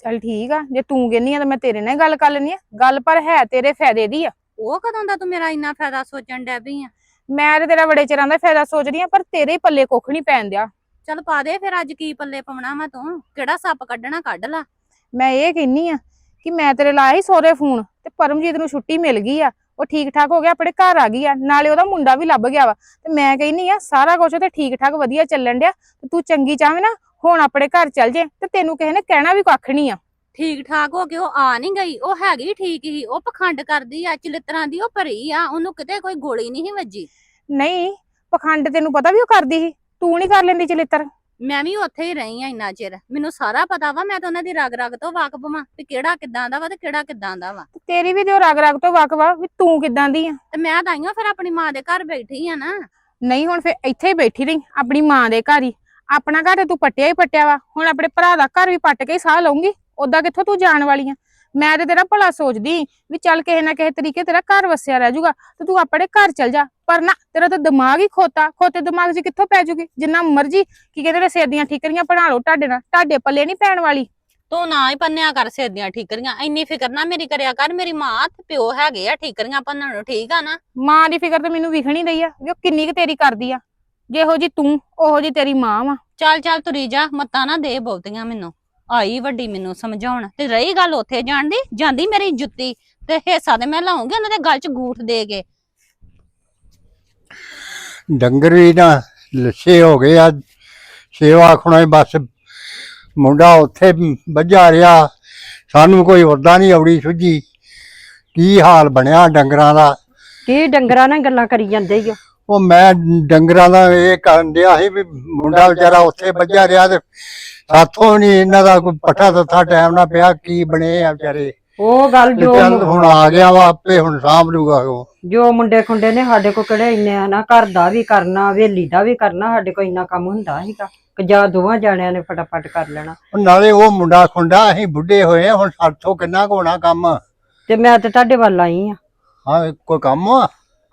ਚੱਲ ਠੀਕ ਆ ਜੇ ਤੂੰ ਕਹਿੰਨੀ ਆ ਤਾਂ ਮੈਂ ਤੇਰੇ ਨਾਲ ਗੱਲ ਕਰ ਲੈਣੀ ਆ। ਗੱਲ ਪਰ ਹੈ ਤੇਰੇ ਫਾਇਦੇ ਦੀ ਆ। ਉਹ ਕਦੋਂ ਦਾ ਤੂੰ ਮੇਰਾ ਇੰਨਾ ਫਾਇਦਾ ਸੋਚਣ ਡੈ ਪਈ ਆ? ਮੈਂ ਤੇ ਤੇਰਾ ਬੜੇ ਚਿਰਾਂ ਦਾ ਫਾਇਦਾ ਸੋਚਦੀ ਆ ਪਰ ਤੇਰੇ ਹੀ ਪੱਲੇ ਕੁੱਖ ਨਹੀਂ ਪੈਣ ਦਿਆ। ਚੱਲ ਪਾ ਦੇ ਫਿਰ ਅੱਜ ਕੀ ਪੱਲੇ ਪਾਉਣਾ ਵਾ ਤੂੰ। ਕਿਹੜਾ ਸੱਪ ਕੱਢਣਾ ਕੱਢ ਲਾ। ਮੈਂ ਇਹ ਕਹਿੰਨੀ ਆ ਕਿ ਮੈਂ ਤੇਰੇ ਲਾਇਆ ਸੀ ਸੋਹਰੇ ਫੋਨ ਤੇ ਪਰਮਜੀਤ ਨੂੰ ਛੁੱਟੀ ਮਿਲ ਗਈ ਆ ਉਹ ਠੀਕ ਠਾਕ ਹੋ ਗਿਆ ਆਪਣੇ ਘਰ ਆ ਗਈ ਆ ਨਾਲੇ ਉਹਦਾ ਮੁੰਡਾ ਵੀ ਲੱਭ ਗਿਆ ਵਾ। ਤੇ ਮੈਂ ਕਹਿੰਨੀ ਆ ਸਾਰਾ ਕੁਝ ਤੇ ਠੀਕ ਠਾਕ ਵਧੀਆ ਚੱਲਣ ਡਿਆ ਤੇ ਤੂੰ ਚੰਗੀ ਚਾਹਵੇਂ ਨਾ ਹੁਣ ਆਪਣੇ ਘਰ ਚੱਲ ਜੇ ਤੇ ਤੈਨੂੰ ਕਿਸੇ ਨੇ ਕਹਿਣਾ ਵੀ ਕੱਖ ਨਹੀਂ ਆ। ਠੀਕ ਠਾਕ ਹੋ ਕੇ ਉਹ ਆ ਨਹੀਂ ਗਈ ਉਹ ਹੈਗੀ ਠੀਕ ਹੀ ਉਹ ਪਖੰਡ ਕਰਦੀ ਆ ਚਲਿੱਤਰਾਂ ਦੀ ਉਹ ਭਰੀ ਆ ਉਹਨੂੰ ਕਿਤੇ ਕੋਈ ਗੋਲੀ ਨਹੀਂ ਵੱਜੀ। ਨਹੀਂ ਪਖੰਡ ਤੈਨੂੰ ਪਤਾ ਵੀ ਉਹ ਕਰਦੀ ਸੀ ਤੂੰ ਨਹੀਂ ਕਰ ਲੈਂਦੀ ਚਲਿੱਤਰ। ਮੈਂ ਵੀ ਉੱਥੇ ਹੀ ਰਹੀ ਆ ਇੰਨਾ ਚਿਰ। ਮੈਨੂੰ ਸਾਰਾ ਪਤਾ ਵਾ ਮੈਂ ਤਾਂ ਉਹਨਾਂ ਦੀ ਰਗ ਰਗ ਤੋਂ ਵਾਕਫ ਵਾਂ ਵੀ ਕਿਹੜਾ ਕਿੱਦਾਂ ਦਾ ਵਾ ਤੇ ਕਿਹੜਾ ਕਿੱਦਾਂ ਦਾ ਵਾ। ਤੇਰੀ ਵੀ ਤੇ ਉਹ ਰਗ ਰਗ ਤੋਂ ਵਕਵਾ ਵੀ ਤੂੰ ਕਿਦਾਂ ਦੀ ਆ। ਤੇ ਮੈਂ ਤਾਂ ਆਈਆਂ ਫਿਰ ਆਪਣੀ ਮਾਂ ਦੇ ਘਰ ਬੈਠੀ ਆ ਨਾ। ਨਹੀਂ ਹੁਣ ਫੇ ਇੱਥੇ ਹੀ ਬੈਠੀ ਰਹੀ ਆਪਣੀ ਮਾਂ ਦੇ ਘਰ ਹੀ। ਆਪਣਾ ਘਰ ਤੇ ਤੂੰ ਪੱਟਿਆ ਹੀ ਪੱਟਿਆ ਵਾ ਹੁਣ ਆਪਣੇ ਭਰਾ ਦਾ ਘਰ ਵੀ ਪੱਟ ਕੇ ਹੀ ਸਾਹ ਲਊਂਗੀ। ਉਦਾਂ ਕਿੱਥੋਂ ਤੂੰ ਜਾਣ ਵਾਲੀ ਆ? ਮੈਂ ਤੇ ਤੇਰਾ ਭਲਾ ਸੋਚਦੀ ਵੀ ਚੱਲ ਕਿਸੇ ਨਾ ਕਿਸੇ ਤਰੀਕੇ ਤੇਰਾ ਘਰ ਵਸਿਆ ਰਹਿ ਜਾਊਗਾ ਤੇ ਤੂੰ ਆਪਣੇ ਘਰ ਚੱਲ ਜਾ। ਪਰ ਨਾ ਤੇਰਾ ਤਾਂ ਦਿਮਾਗ ਹੀ ਖੋਤਾ। ਖੋਤੇ ਦਿਮਾਗ 'ਚ ਕਿੱਥੋਂ ਪੈ ਜੂਗੀ ਜਿੰਨਾ ਮਰਜ਼ੀ ਕੀ ਕਹਿੰਦੇ ਨੇ ਸਿਰ ਦੀਆਂ ਠੀਕਰੀਆਂ ਬਣਾ ਲਓ ਤੁਹਾਡੇ ਨਾਲ। ਤੁਹਾਡੇ ਪੱਲੇ ਨਹੀਂ ਪੈਣ ਵਾਲੀ। ਤੂੰ ਨਾ ਹੀ ਪੰਨਿਆ ਕਰ ਸਿਰ ਦੀਆਂ ਠੀਕਰੀਆਂ। ਇੰਨੀ ਫਿਕਰ ਨਾ ਮੇਰੀ ਕਰਿਆ ਕਰ। ਮੇਰੀ ਮਾਂ ਤੇ ਪਿਓ ਹੈਗੇ ਆ ਠੀਕਰੀਆਂ ਪੰਨਣ ਨੂੰ ਠੀਕ ਆ ਨਾ। ਮਾਂ ਦੀ ਫਿਕਰ ਤਾਂ ਮੈਨੂੰ ਵਿਖਣੀ ਦਈ ਆ ਵੀ ਉਹ ਕਿੰਨੀ ਕੁ ਤੇਰੀ ਕਰਦੀ ਆ। ਜਿਹੋ ਜੀ ਤੂੰ ਉਹੋ ਜੀ ਤੇਰੀ ਮਾਂ ਵਾ। ਚੱਲ ਚੱਲ ਤੁਰੀ ਜਾ। ਮਤਾਂ ਨਾ ਦੇ ਬਹੁਤੀਆਂ ਮੈਨੂੰ। ਆਈ ਵੱਡੀ ਮੈਨੂੰ ਸਮਝਾਉਣ ਤੇ ਰਹੀ ਗੱਲ ਉੱਥੇ ਜਾਣ ਦੀ ਜਾਂਦੀ ਮੇਰੀ ਜੁੱਤੀ ਤੇ ਹਿੱਸਾ ਤੇ ਮੈਂ ਲਾਉਂਗੀ ਉਹਨਾਂ ਦੇ ਗਲ 'ਚ ਗੂਠ ਦੇ ਕੇ। ਡੰਗਰ ਵੀ ਨਾ ਲੱਛੇ ਹੋ ਗਏ ਆ ਸੇਵਾ ਖੁਣਾ ਬਸ। ਮੁੰਡਾ ਉੱਥੇ ਵੱਜਾ ਰਿਹਾ ਸਾਨੂੰ ਕੋਈ ਉਦਾਂ ਨਹੀਂ ਆਉੜੀ ਸੁਝੀ। ਕੀ ਹਾਲ ਬਣਿਆ ਡੰਗਰਾਂ ਦਾ? ਕੀ ਡੰਗਰਾਂ ਨਾਲ ਗੱਲਾਂ ਕਰੀ ਜਾਂਦੇ ਈ ਓ। ਉਹ ਮੈਂ ਡੰਗਰਾਂ ਦਾ ਇਹ ਕਰਨ ਡਿਆ ਸੀ ਵੀ ਮੁੰਡਾ ਵਿਚਾਰਾ ਉੱਥੇ ਵੱਜਾ ਰਿਹਾ ਤੇ ਸਾਥੋਂ ਨਹੀਂ ਇਹਨਾਂ ਦਾ ਕੋਈ ਪੱਠਾ ਤੱਥਾ ਟਾਈਮ ਨਾ ਪਿਆ ਕੀ ਬਣੇ ਆ ਵਿਚਾਰੇ। ਉਹ ਗੱਲ ਜੋ ਚੱਲ ਹੁਣ ਆ ਗਿਆ ਵਾ ਆਪੇ ਹੁਣ ਸਾਂਭ ਲੂਗਾ ਉਹ। ਜੋ ਮੁੰਡੇ ਖੁੰਡੇ ਨੇ ਸਾਡੇ ਕੋਲ ਕਿਹੜੇ ਇੰਨੇ ਆ ਨਾ ਘਰ ਦਾ ਵੀ ਕਰਨਾ ਹਵੇਲੀ ਦਾ ਵੀ ਕਰਨਾ ਸਾਡੇ ਕੋਲ ਇੰਨਾ ਕੰਮ ਹੁੰਦਾ ਸੀਗਾ ਕਿ ਜਾਂ ਦੋਵਾਂ ਜਾਣਿਆਂ ਨੇ ਫਟਾਫਟ ਕਰ ਲੈਣਾ। ਉਹ ਨਾਲੇ ਉਹ ਮੁੰਡਾ ਖੁੰਡਾ ਅਸੀਂ ਬੁੱਢੇ ਹੋਏ ਆ ਹੁਣ ਸਾਥੋਂ ਕਿੰਨਾ ਕੁ ਹੋਣਾ ਕੰਮ? ਤੇ ਮੈਂ ਤੇ ਤੁਹਾਡੇ ਵੱਲ ਆਈ ਆ। ਹਾਂ ਕੋਈ ਕੰਮ ਆ?